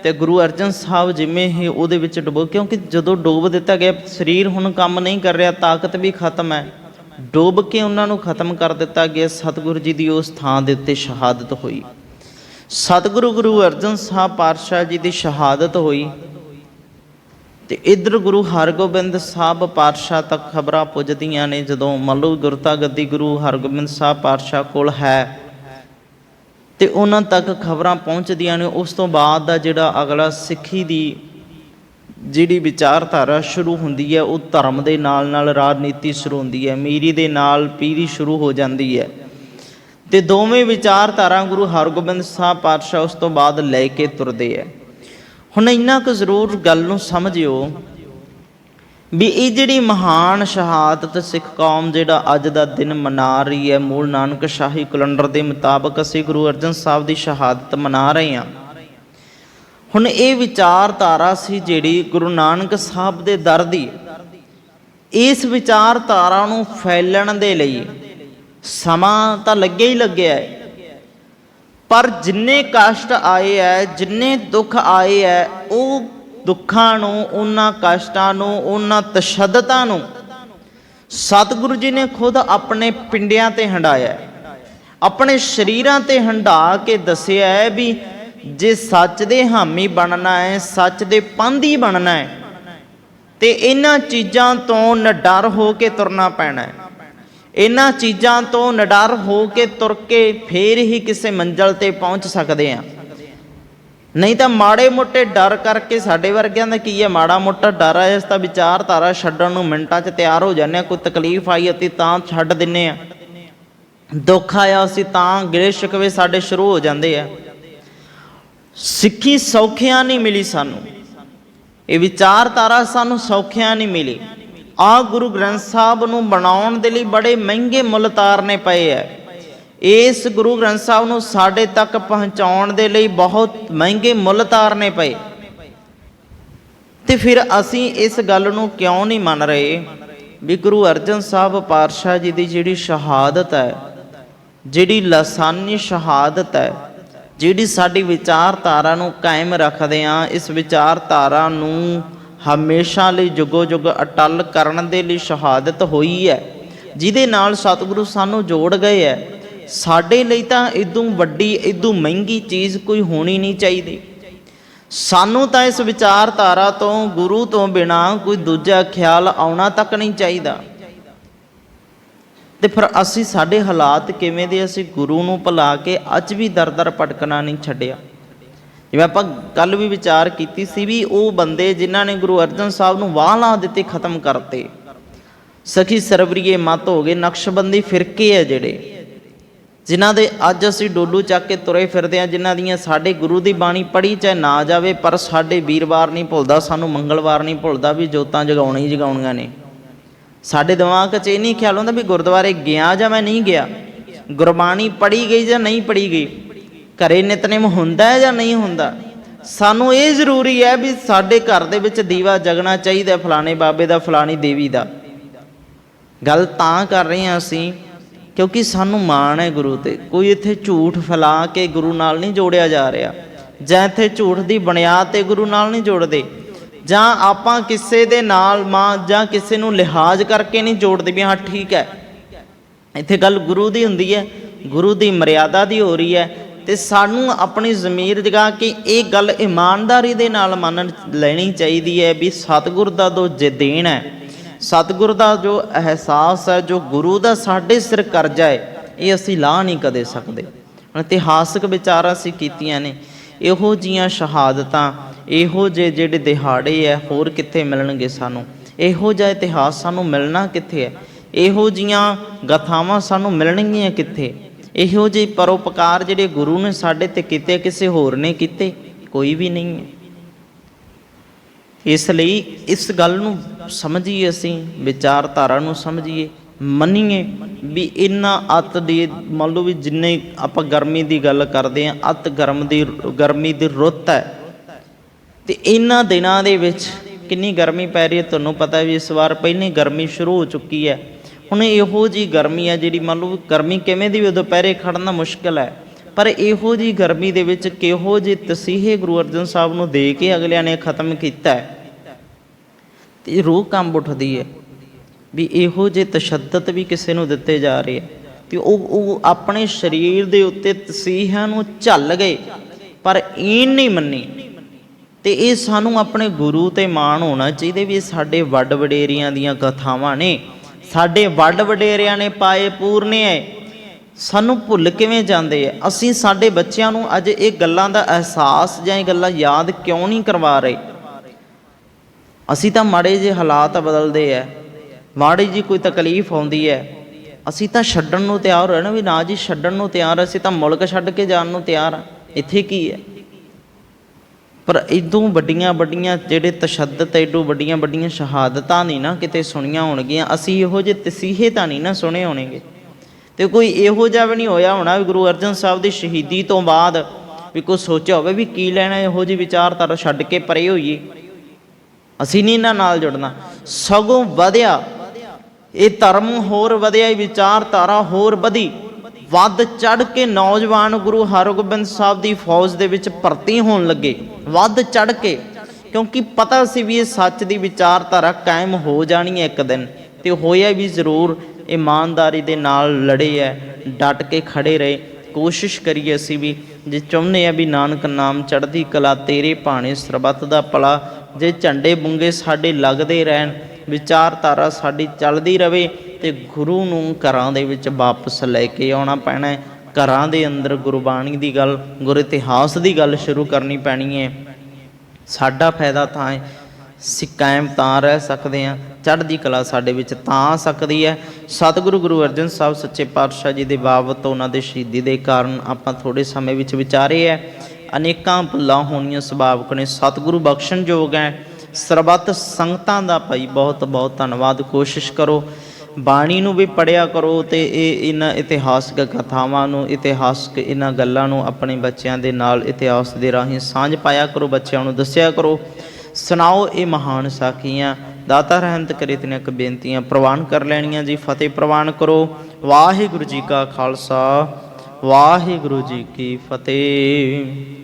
S1: ਤੇ ਗੁਰੂ ਅਰਜਨ ਸਾਹਿਬ ਜਿਵੇਂ ਹੀ ਉਹਦੇ ਵਿੱਚ ਡੁਬੋ, ਕਿਉਂਕਿ ਜਦੋਂ ਡੋਬ ਦਿੱਤਾ ਗਿਆ, ਸਰੀਰ ਹੁਣ ਕੰਮ ਨਹੀਂ ਕਰ ਰਿਹਾ, ਤਾਕਤ ਵੀ ਖਤਮ ਹੈ। ਡੁੱਬ ਕੇ ਉਹਨਾਂ ਨੂੰ ਖਤਮ ਕਰ ਦਿੱਤਾ ਗਿਆ, ਸਤਿਗੁਰੂ ਜੀ ਦੀ ਉਸ ਥਾਂ ਦੇ ਉੱਤੇ ਸ਼ਹਾਦਤ ਹੋਈ। ਸਤਿਗੁਰੂ ਗੁਰੂ ਅਰਜਨ ਸਾਹਿਬ ਪਾਤਸ਼ਾਹ ਜੀ ਦੀ ਸ਼ਹਾਦਤ ਹੋਈ। ਤੇ ਇਧਰ ਗੁਰੂ ਹਰਗੋਬਿੰਦ ਸਾਹਿਬ ਪਾਤਸ਼ਾਹ ਤੱਕ ਖਬਰਾਂ ਪੁੱਜਦੀਆਂ ਨੇ, ਜਦੋਂ ਮੰਨ ਲਓ ਗੁਰਤਾ ਗੱਦੀ ਗੁਰੂ ਹਰਗੋਬਿੰਦ ਸਾਹਿਬ ਪਾਤਸ਼ਾਹ ਕੋਲ ਹੈ, ਤੇ ਉਹਨਾਂ ਤੱਕ ਖਬਰਾਂ ਪਹੁੰਚਦੀਆਂ ਨੇ। ਉਸ ਤੋਂ ਬਾਅਦ ਦਾ ਜਿਹੜਾ ਅਗਲਾ ਸਿੱਖੀ ਦੀ ਜਿਹੜੀ ਵਿਚਾਰਧਾਰਾ ਸ਼ੁਰੂ ਹੁੰਦੀ ਹੈ, ਉਹ ਧਰਮ ਦੇ ਨਾਲ ਨਾਲ ਰਾਜਨੀਤੀ ਸ਼ੁਰੂ ਹੁੰਦੀ ਹੈ, ਮੀਰੀ ਦੇ ਨਾਲ ਪੀਰੀ ਸ਼ੁਰੂ ਹੋ ਜਾਂਦੀ ਹੈ। ਤੇ ਦੋਵੇਂ ਵਿਚਾਰਧਾਰਾ ਗੁਰੂ ਹਰਗੋਬਿੰਦ ਸਾਹਿਬ ਪਾਤਸ਼ਾਹ ਉਸ ਤੋਂ ਬਾਅਦ ਲੈ ਕੇ ਤੁਰਦੇ ਹੈ। ਹੁਣ ਇੰਨਾ ਕੁ ਜ਼ਰੂਰ ਗੱਲ ਨੂੰ ਸਮਝਿਓ ਵੀ ਇਹ ਜਿਹੜੀ ਮਹਾਨ ਸ਼ਹਾਦਤ ਸਿੱਖ ਕੌਮ ਜਿਹੜਾ ਅੱਜ ਦਾ ਦਿਨ ਮਨਾ ਰਹੀ ਹੈ, ਮੂਲ ਨਾਨਕ ਸ਼ਾਹੀ ਕੈਲੰਡਰ ਦੇ ਮੁਤਾਬਕ ਅਸੀਂ ਗੁਰੂ ਅਰਜਨ ਸਾਹਿਬ ਦੀ ਸ਼ਹਾਦਤ ਮਨਾ ਰਹੇ ਹਾਂ। ਹੁਣ ਇਹ ਵਿਚਾਰਧਾਰਾ ਸੀ ਜਿਹੜੀ ਗੁਰੂ ਨਾਨਕ ਸਾਹਿਬ ਦੇ ਦਰ ਦੀ ਇਸ ਵਿਚਾਰਧਾਰਾ ਨੂੰ ਫੈਲਣ ਦੇ ਲਈ ਸਮਾਂ ਤਾਂ ਲੱਗਿਆ ਹੀ ਲੱਗਿਆ ਹੈ। ਪਰ ਜਿੰਨੇ ਕਸ਼ਟ ਆਏ ਐ, ਜਿੰਨੇ ਦੁੱਖ ਆਏ ਐ, ਉਹ ਦੁੱਖਾਂ ਨੂੰ, ਉਹਨਾਂ ਕਸ਼ਟਾਂ ਨੂੰ, ਉਹਨਾਂ ਤਸ਼ੱਦਦਾਂ ਨੂੰ ਸਤਿਗੁਰੂ ਜੀ ਨੇ ਖੁਦ ਆਪਣੇ ਪਿੰਡਿਆਂ ਤੇ ਹੰਡਾਇਆ ਆਪਣੇ ਸ਼ਰੀਰਾਂ ਤੇ ਹੰਡਾ ਕੇ ਦੱਸਿਆ ਹੈ ਵੀ ਜੇ ਸੱਚ ਦੇ ਹਾਮੀ ਬਣਨਾ ਹੈ ਸੱਚ ਦੇ ਪੰਧੀ ਬਣਨਾ ਹੈ ਤੇ ਇਹਨਾਂ ਚੀਜ਼ਾਂ ਤੋਂ ਨਡਰ ਹੋ ਕੇ ਤੁਰਨਾ ਪੈਣਾ ਹੈ ਇਹਨਾਂ ਚੀਜ਼ਾਂ ਤੋਂ ਨਡਰ ਹੋ ਕੇ ਤੁਰ ਕੇ ਫੇਰ ਹੀ ਕਿਸੇ ਮੰਜ਼ਲ ਤੇ ਪਹੁੰਚ ਸਕਦੇ ਆ ਨਹੀਂ ਤਾਂ ਮਾੜੇ ਮੋਟੇ ਡਰ ਕਰਕੇ ਸਾਡੇ ਵਰਗਿਆਂ ਦਾ ਕੀ ਹੈ? ਮਾੜਾ ਮੋਟਾ ਡਰ ਹੈ, ਇਸ ਦਾ ਵਿਚਾਰਧਾਰਾ ਛੱਡਣ ਨੂੰ ਮਿੰਟਾਂ 'ਚ ਤਿਆਰ ਹੋ ਜਾਂਦੇ ਆ ਕੋਈ ਤਕਲੀਫ ਆਈ ਅਤੇ ਤਾਂ ਛੱਡ ਦਿੰਨੇ ਆ ਦੁੱਖ ਆਇਆ ਅਸੀਂ ਤਾਂ ਗਿਲੇ ਸ਼ਿਕਵੇ ਸਾਡੇ ਸ਼ੁਰੂ ਹੋ ਜਾਂਦੇ ਆ। ਸਿੱਖੀ ਸੌਖਿਆਂ ਨਹੀਂ ਮਿਲੀ ਸਾਨੂੰ। ਇਹ ਵਿਚਾਰਧਾਰਾ ਸਾਨੂੰ ਸੌਖਿਆਂ ਨਹੀਂ ਮਿਲੀ। ਆ ਗੁਰੂ ਗ੍ਰੰਥ ਸਾਹਿਬ ਨੂੰ ਬਣਾਉਣ ਦੇ ਲਈ ਬੜੇ ਮਹਿੰਗੇ ਮੁੱਲ ਤਾਰਨੇ ਪਏ ਐ। ਇਸ ਗੁਰੂ ਗ੍ਰੰਥ ਸਾਹਿਬ ਨੂੰ ਸਾਡੇ ਤੱਕ ਪਹੁੰਚਾਉਣ ਦੇ ਲਈ ਬਹੁਤ ਮਹਿੰਗੇ ਮੁੱਲ ਤਾਰਨੇ ਪਏ। ਤੇ ਫਿਰ ਅਸੀਂ ਇਸ ਗੱਲ ਨੂੰ ਕਿਉਂ ਨਹੀਂ ਮੰਨ ਰਹੇ ਵੀ ਗੁਰੂ ਅਰਜਨ ਸਾਹਿਬ ਪਾਤਸ਼ਾਹ ਜੀ ਦੀ ਜਿਹੜੀ ਸ਼ਹਾਦਤ ਹੈ ਜਿਹੜੀ ਲਸਾਨੀ ਸ਼ਹਾਦਤ ਹੈ ਜਿਹੜੀ ਸਾਡੀ ਵਿਚਾਰਧਾਰਾ ਨੂੰ ਕਾਇਮ ਰੱਖਦੇ ਆ, ਇਸ ਵਿਚਾਰਧਾਰਾ ਨੂੰ ਹਮੇਸ਼ਾ ਲਈ ਜੁਗੋ ਜੁਗ ਅਟਲ ਕਰਨ ਦੇ ਲਈ ਸ਼ਹਾਦਤ ਹੋਈ ਹੈ। ਜਿਹਦੇ ਨਾਲ ਸਤਿਗੁਰੂ ਸਾਨੂੰ ਜੋੜ ਗਏ ਹੈ। ਸਾਡੇ ਲਈ ਤਾਂ ਇਦੋਂ ਵੱਡੀ, ਇਦੋਂ ਮਹਿੰਗੀ ਚੀਜ਼ ਕੋਈ ਹੋਣੀ ਨਹੀਂ ਚਾਹੀਦੀ। ਸਾਨੂੰ ਤਾਂ ਇਸ ਵਿਚਾਰਧਾਰਾ ਤੋਂ, ਗੁਰੂ ਤੋਂ ਬਿਨਾ ਕੋਈ ਦੂਜਾ ਖਿਆਲ ਆਉਣਾ ਤੱਕ ਨਹੀਂ ਚਾਹੀਦਾ। ਤੇ ਫਿਰ ਅਸੀਂ ਸਾਡੇ ਹਾਲਾਤ ਕਿਵੇਂ ਦੇ ਅਸੀਂ ਗੁਰੂ ਨੂੰ ਭੁਲਾ ਕੇ ਅੱਜ ਵੀ ਦਰ-ਦਰ ਭਟਕਣਾ ਨਹੀਂ ਛੱਡਿਆ। ਜਿਵੇਂ ਆਪਾਂ ਕੱਲ ਵੀ ਵਿਚਾਰ ਕੀਤੀ ਸੀ ਵੀ ਉਹ ਬੰਦੇ ਜਿਨ੍ਹਾਂ ਨੇ ਗੁਰੂ ਅਰਜਨ ਸਾਹਿਬ ਨੂੰ ਵਾਹ ਲਾ ਦਿੱਤੇ ਖਤਮ ਕਰਤੇ। ਸਖੀ ਸਰਵਰੀਏ ਮਤ ਹੋ ਗਏ, ਨਕਸ਼ਬੰਦੀ ਫਿਰਕੇ ਆ ਜਿਹੜੇ। ਜਿਨ੍ਹਾਂ ਦੇ ਅੱਜ ਅਸੀਂ ਡੋਲੂ ਚੱਕ ਕੇ ਤੁਰੇ ਫਿਰਦੇ ਆ ਜਿਨ੍ਹਾਂ ਦੀਆਂ ਸਾਡੇ ਗੁਰੂ ਦੀ ਬਾਣੀ ਪੜ੍ਹੀ ਚਾਹੇ ਨਾ ਜਾਵੇ, ਪਰ ਸਾਡੇ ਵੀਰਵਾਰ ਨਹੀਂ ਭੁੱਲਦਾ, ਸਾਨੂੰ ਮੰਗਲਵਾਰ ਨਹੀਂ ਭੁੱਲਦਾ ਵੀ ਜੋਤਾਂ ਜਗਾਉਣੀ ਹੀ ਜਗਾਉਣੀਆਂ ਨੇ। ਸਾਡੇ ਦਿਮਾਗ 'ਚ ਇਹ ਨਹੀਂ ਖਿਆਲ ਹੁੰਦਾ ਵੀ ਗੁਰਦੁਆਰੇ ਗਿਆ ਜਾਂ ਮੈਂ ਨਹੀਂ ਗਿਆ। ਗੁਰਬਾਣੀ ਪੜ੍ਹੀ ਗਈ ਜਾਂ ਨਹੀਂ ਪੜ੍ਹੀ ਗਈ। ਘਰੇ ਨਿਤਨੇਮ ਹੁੰਦਾ ਹੈ ਜਾਂ ਨਹੀਂ ਹੁੰਦਾ? ਸਾਨੂੰ ਇਹ ਜ਼ਰੂਰੀ ਹੈ ਵੀ ਸਾਡੇ ਘਰ ਦੇ ਵਿੱਚ ਦੀਵਾ ਜਗਣਾ ਚਾਹੀਦਾ ਫਲਾਣੇ ਬਾਬੇ ਦਾ, ਫਲਾਣੀ ਦੇਵੀ ਦਾ। ਗੱਲ ਤਾਂ ਕਰ ਰਹੇ ਹਾਂ ਅਸੀਂ, ਕਿਉਂਕਿ ਸਾਨੂੰ ਮਾਣ ਹੈ ਗੁਰੂ ਤੇ। ਕੋਈ ਇੱਥੇ ਝੂਠ ਫੈਲਾ ਕੇ ਗੁਰੂ ਨਾਲ ਨਹੀਂ ਜੋੜਿਆ ਜਾ ਰਿਹਾ। ਜਾਂ ਇੱਥੇ ਝੂਠ ਦੀ ਬੁਨਿਆਦ ਤੇ ਗੁਰੂ ਨਾਲ ਨਹੀਂ ਜੋੜਦੇ। ਜਾਂ ਆਪਾਂ ਕਿਸੇ ਦੇ ਨਾਲ ਮਾਂ ਜਾਂ ਕਿਸੇ ਨੂੰ ਲਿਹਾਜ਼ ਕਰਕੇ ਨਹੀਂ ਜੋੜਦੇ ਵੀ ਹਾਂ, ਠੀਕ ਹੈ। ਇੱਥੇ ਗੱਲ ਗੁਰੂ ਦੀ ਹੁੰਦੀ ਹੈ। ਗੁਰੂ ਦੀ ਮਰਿਆਦਾ ਦੀ ਹੋ ਰਹੀ ਹੈ। ਤੇ ਸਾਨੂੰ ਆਪਣੀ ਜ਼ਮੀਰ ਜਗਾ ਕੇ ਇਹ ਗੱਲ ਇਮਾਨਦਾਰੀ ਦੇ ਨਾਲ ਮੰਨ ਲੈਣੀ ਚਾਹੀਦੀ ਹੈ ਵੀ ਸਤਿਗੁਰ ਦਾ ਜੋ ਜ- ਦੇਣ ਹੈ, ਸਤਿਗੁਰ ਦਾ ਜੋ ਅਹਿਸਾਸ ਹੈ, ਜੋ ਗੁਰੂ ਦਾ ਸਾਡੇ ਸਿਰ ਕਰਜ਼ਾ ਹੈ, ਇਹ ਅਸੀਂ ਲਾਹ ਨਹੀਂ ਕਦੇ ਸਕਦੇ। ਇਤਿਹਾਸਕ ਵਿਚਾਰਾਂ ਅਸੀਂ ਕੀਤੀਆਂ ਨੇ, ਇਹੋ ਜੀਆਂ ਸ਼ਹਾਦਤਾਂ, ਇਹੋ ਜਿਹੇ ਜਿਹੜੇ ਦਿਹਾੜੇ ਹੈ, ਹੋਰ ਕਿੱਥੇ ਮਿਲਣਗੇ ਸਾਨੂੰ? ਇਹੋ ਜਿਹਾ ਇਤਿਹਾਸ ਸਾਨੂੰ ਮਿਲਣਾ ਕਿੱਥੇ ਹੈ? ਇਹੋ ਜੀਆਂ ਗਥਾਵਾਂ ਸਾਨੂੰ ਮਿਲਣਗੀਆਂ ਕਿੱਥੇ? ਇਹੋ ਜਿਹੇ ਪਰਉਪਕਾਰ ਜਿਹੜੇ ਗੁਰੂ ਨੇ ਸਾਡੇ ਤੇ ਕੀਤੇ, ਕਿਸੇ ਹੋਰ ਨੇ ਕੀਤੇ, ਕੋਈ ਵੀ ਨਹੀਂ ਹੈ। ਇਸ ਲਈ ਇਸ ਗੱਲ ਨੂੰ ਸਮਝੀਏ ਅਸੀਂ, ਵਿਚਾਰਧਾਰਾ ਨੂੰ ਸਮਝੀਏ, ਮੰਨੀਏ ਵੀ ਇਨਾ ਅੱਤ ਦੀ, ਮੰਨ ਲਓ ਵੀ ਜਿੰਨੇ ਆਪਾਂ ਗਰਮੀ ਦੀ ਗੱਲ ਕਰਦੇ ਆਂ ਅੱਤ ਗਰਮ ਦੀ, ਗਰਮੀ ਦੀ ਰੁੱਤ ਹੈ। ਤੇ ਇਹਨਾਂ ਦਿਨਾਂ ਦੇ ਵਿੱਚ ਕਿੰਨੀ ਗਰਮੀ ਪੈ ਰਹੀ ਹੈ, ਤੁਹਾਨੂੰ ਪਤਾ ਵੀ ਇਸ ਵਾਰ ਪਹਿਲਾਂ ਹੀ ਗਰਮੀ ਸ਼ੁਰੂ ਹੋ ਚੁੱਕੀ ਹੈ। ਹੁਣ ਇਹੋ ਜੀ ਗਰਮੀ ਹੈ ਜਿਹੜੀ ਮੰਨ ਲਓ ਗਰਮੀ ਕਿਵੇਂ ਦੀ ਵੀ ਦੁਪਹਿਰੇ ਖੜਨਾ ਮੁਸ਼ਕਲ ਹੈ। ਪਰ ਇਹੋ ਜੀ ਗਰਮੀ ਦੇ ਵਿੱਚ ਕਿਹੋ ਜਿਹੇ ਤਸੀਹੇ ਗੁਰੂ ਅਰਜਨ ਸਾਹਿਬ ਨੂੰ ਦੇ ਕੇ ਅਗਲਿਆਂ ਨੇ ਖਤਮ ਕੀਤਾ ਹੈ? ਤੇ ਰੂਹ ਕੰਬ ਉੱਠਦੀ ਹੈ ਵੀ ਇਹੋ ਜਿਹੇ ਤਸ਼ੱਦਦ ਵੀ ਕਿਸੇ ਨੂੰ ਦਿੱਤੇ ਜਾ ਰਹੇ ਹੈ। ਤੇ ਉਹ ਉਹ ਆਪਣੇ ਸਰੀਰ ਦੇ ਉੱਤੇ ਤਸੀਹਾਂ ਨੂੰ ਝੱਲ ਗਏ, ਪਰ ਇਹ ਨਹੀਂ ਮੰਨੀ। ਤੇ ਇਹ ਸਾਨੂੰ ਆਪਣੇ ਗੁਰੂ ਤੇ ਮਾਣ ਹੋਣਾ ਚਾਹੀਦਾ ਵੀ ਇਹ ਸਾਡੇ ਵੱਡ ਵਡੇਰੀਆਂ ਦੀਆਂ ਕਥਾਵਾਂ ਨੇ। ਸਾਡੇ ਵੱਡ ਵਡੇਰਿਆਂ ਨੇ ਪਾਏ ਪੂਰਨੇ ਐ। ਸਾਨੂੰ ਭੁੱਲ ਕਿਵੇਂ ਜਾਂਦੇ ਐ? ਅਸੀਂ ਸਾਡੇ ਬੱਚਿਆਂ ਨੂੰ ਅੱਜ ਇਹ ਗੱਲਾਂ ਦਾ ਅਹਿਸਾਸ ਜਾਂ ਇਹ ਗੱਲਾਂ ਯਾਦ ਕਿਉਂ ਨਹੀਂ ਕਰਵਾ ਰਹੇ? ਅਸੀਂ ਤਾਂ ਮਾੜੇ ਜਿਹੇ ਹਾਲਾਤ ਬਦਲਦੇ ਐ। ਮਾੜੀ ਜੀ ਕੋਈ ਤਕਲੀਫ ਆਉਂਦੀ ਐ। ਅਸੀਂ ਤਾਂ ਛੱਡਣ ਨੂੰ ਤਿਆਰ ਹੋਏ ਨਾ ਵੀ ਨਾ ਜੀ, ਛੱਡਣ ਨੂੰ ਤਿਆਰ ਅਸੀਂ ਤਾਂ ਮੁਲਕ ਛੱਡ ਕੇ ਜਾਣ ਨੂੰ ਤਿਆਰ ਆ। ਇੱਥੇ ਕੀ ਹੈ ਪਰ ਇਦੋਂ ਵੱਡੀਆਂ ਵੱਡੀਆਂ ਜਿਹੜੇ ਤਸ਼ੱਦਦ ਇਦੋਂ ਵੱਡੀਆਂ ਵੱਡੀਆਂ ਸ਼ਹਾਦਤਾਂ ਨਹੀਂ ਨਾ ਕਿਤੇ ਸੁਣੀਆਂ ਹੋਣਗੀਆਂ, ਅਸੀਂ ਇਹੋ ਜਿਹੇ ਤਸੀਹੇ ਤਾਂ ਨਹੀਂ ਨਾ ਸੁਣੇ ਹੋਣਗੇ। ਤੇ ਕੋਈ ਇਹੋ ਜਿਹਾ ਵੀ ਨਹੀਂ ਹੋਇਆ ਹੋਣਾ ਵੀ ਗੁਰੂ ਅਰਜਨ ਸਾਹਿਬ ਦੀ ਸ਼ਹੀਦੀ ਤੋਂ ਬਾਅਦ ਵੀ ਕੋਈ ਸੋਚਿਆ ਹੋਵੇ ਵੀ ਕੀ ਲੈਣਾ ਇਹੋ ਜਿਹੀ ਵਿਚਾਰਧਾਰਾ ਛੱਡ ਕੇ ਪਰੇ ਹੋਈਏ। ਅਸੀਂ ਨਹੀਂ ਇਹਨਾਂ ਨਾਲ ਜੁੜਨਾ। ਸਗੋਂ ਵਧਿਆ, ਇਹ ਧਰਮ ਹੋਰ ਵਧਿਆ, ਇਹ ਵਿਚਾਰਧਾਰਾ ਹੋਰ ਵਧੀ। ਵੱਧ ਚੜ ਕੇ ਨੌਜਵਾਨ ਗੁਰੂ ਹਰਗੋਬਿੰਦ ਸਾਹਿਬ ਦੀ ਫੌਜ ਦੇ ਵਿੱਚ ਭਰਤੀ ਹੋਣ ਲੱਗੇ। ਵੱਧ ਚੜ ਕੇ, ਕਿਉਂਕਿ ਪਤਾ ਸੀ ਵੀ ਇਹ ਸੱਚ ਦੀ ਵਿਚਾਰਧਾਰਾ ਕਾਇਮ ਹੋ ਜਾਣੀ ਹੈ ਇੱਕ ਦਿਨ। ਤੇ ਹੋਇਆ ਵੀ ਜ਼ਰੂਰ, ਇਮਾਨਦਾਰੀ ਦੇ ਨਾਲ ਲੜੇ ਐ, ਡਟ ਕੇ ਖੜੇ ਰਹੇ। ਕੋਸ਼ਿਸ਼ ਕਰੀਏ ਅਸੀਂ ਵੀ, ਜੇ ਚਾਹੁੰਦੇ ਆ ਵੀ ਨਾਨਕ ਨਾਮ ਚੜ੍ਹਦੀ ਕਲਾ ਤੇਰੇ ਭਾਣੇ ਸਰਬੱਤ ਦਾ ਭਲਾ, ਜੇ ਝੰਡੇ ਬੁੰਗੇ ਸਾਡੇ ਲੱਗਦੇ ਰਹਿਣ ਵਿਚਾਰਧਾਰਾ ਸਾਡੀ ਚੱਲਦੀ ਰਵੇ ਤੇ ਗੁਰੂ ਨੂੰ ਘਰਾਂ ਦੇ ਵਿੱਚ ਵਾਪਸ ਲੈ ਕੇ ਆਉਣਾ ਪੈਣਾ ਹੈ। ਘਰਾਂ ਦੇ ਅੰਦਰ ਗੁਰਬਾਣੀ ਦੀ ਗੱਲ, ਗੁਰ ਇਤਿਹਾਸ ਦੀ ਗੱਲ ਸ਼ੁਰੂ ਕਰਨੀ ਪੈਣੀ ਹੈ। ਸਾਡਾ ਫਾਇਦਾ ਤਾਂ ਹੈ, ਅਸੀਂ ਕਾਇਮ ਤਾਂ ਰਹਿ ਸਕਦੇ ਹਾਂ, ਚੜ੍ਹਦੀ ਕਲਾ ਸਾਡੇ ਵਿੱਚ ਤਾਂ ਆ ਸਕਦੀ ਹੈ। ਸਤਿਗੁਰੂ ਗੁਰੂ ਅਰਜਨ ਸਾਹਿਬ ਸੱਚੇ ਪਾਤਸ਼ਾਹ ਜੀ ਦੇ ਬਾਬਤ ਉਹਨਾਂ ਦੇ ਸ਼ਹੀਦੀ ਦੇ ਕਾਰਨ ਆਪਾਂ ਥੋੜੇ ਸਮੇਂ ਵਿੱਚ ਵਿਚਾਰੇ ਹੈ। ਅਨੇਕਾਂ ਭੁੱਲਾਂ ਹੋਣੀਆਂ ਸੁਭਾਵਕ ਨੇ, ਸਤਿਗੁਰੂ ਬਖਸ਼ਣਯੋਗ ਹੈ। ਸਰਬੱਤ ਸੰਗਤਾਂ ਦਾ ਭਾਈ ਬਹੁਤ ਬਹੁਤ ਧੰਨਵਾਦ। ਕੋਸ਼ਿਸ਼ ਕਰੋ, ਬਾਣੀ ਨੂੰ ਵੀ ਪੜਿਆ ਕਰੋ ਤੇ ਇਹ ਇਹਨਾਂ ਇਤਿਹਾਸਕ ਕਥਾਵਾਂ ਨੂੰ, ਇਤਿਹਾਸਕ ਇਹਨਾਂ ਗੱਲਾਂ ਨੂੰ ਆਪਣੇ ਬੱਚਿਆਂ ਦੇ ਨਾਲ ਇਤਿਹਾਸ ਦੇ ਰਾਹੀਂ ਸਾਂਝ ਪਾਇਆ ਕਰੋ, ਬੱਚਿਆਂ ਨੂੰ ਦੱਸਿਆ ਕਰੋ। ਸੁਣਾਓ ਇਹ ਮਹਾਨ ਸਾਖੀਆਂ। ਦਾਤਾ ਰਹਿਮਤ ਕਰੇ ਤਨੇ ਇੱਕ ਬੇਨਤੀਆਂ ਪ੍ਰਵਾਨ ਕਰ ਲੈਣੀਆਂ ਜੀ, ਫਤਿਹ ਪ੍ਰਵਾਨ ਕਰੋ। ਵਾਹਿਗੁਰੂ ਜੀ ਕਾ ਖਾਲਸਾ, ਵਾਹਿਗੁਰੂ ਜੀ ਕੀ ਫਤਿਹ।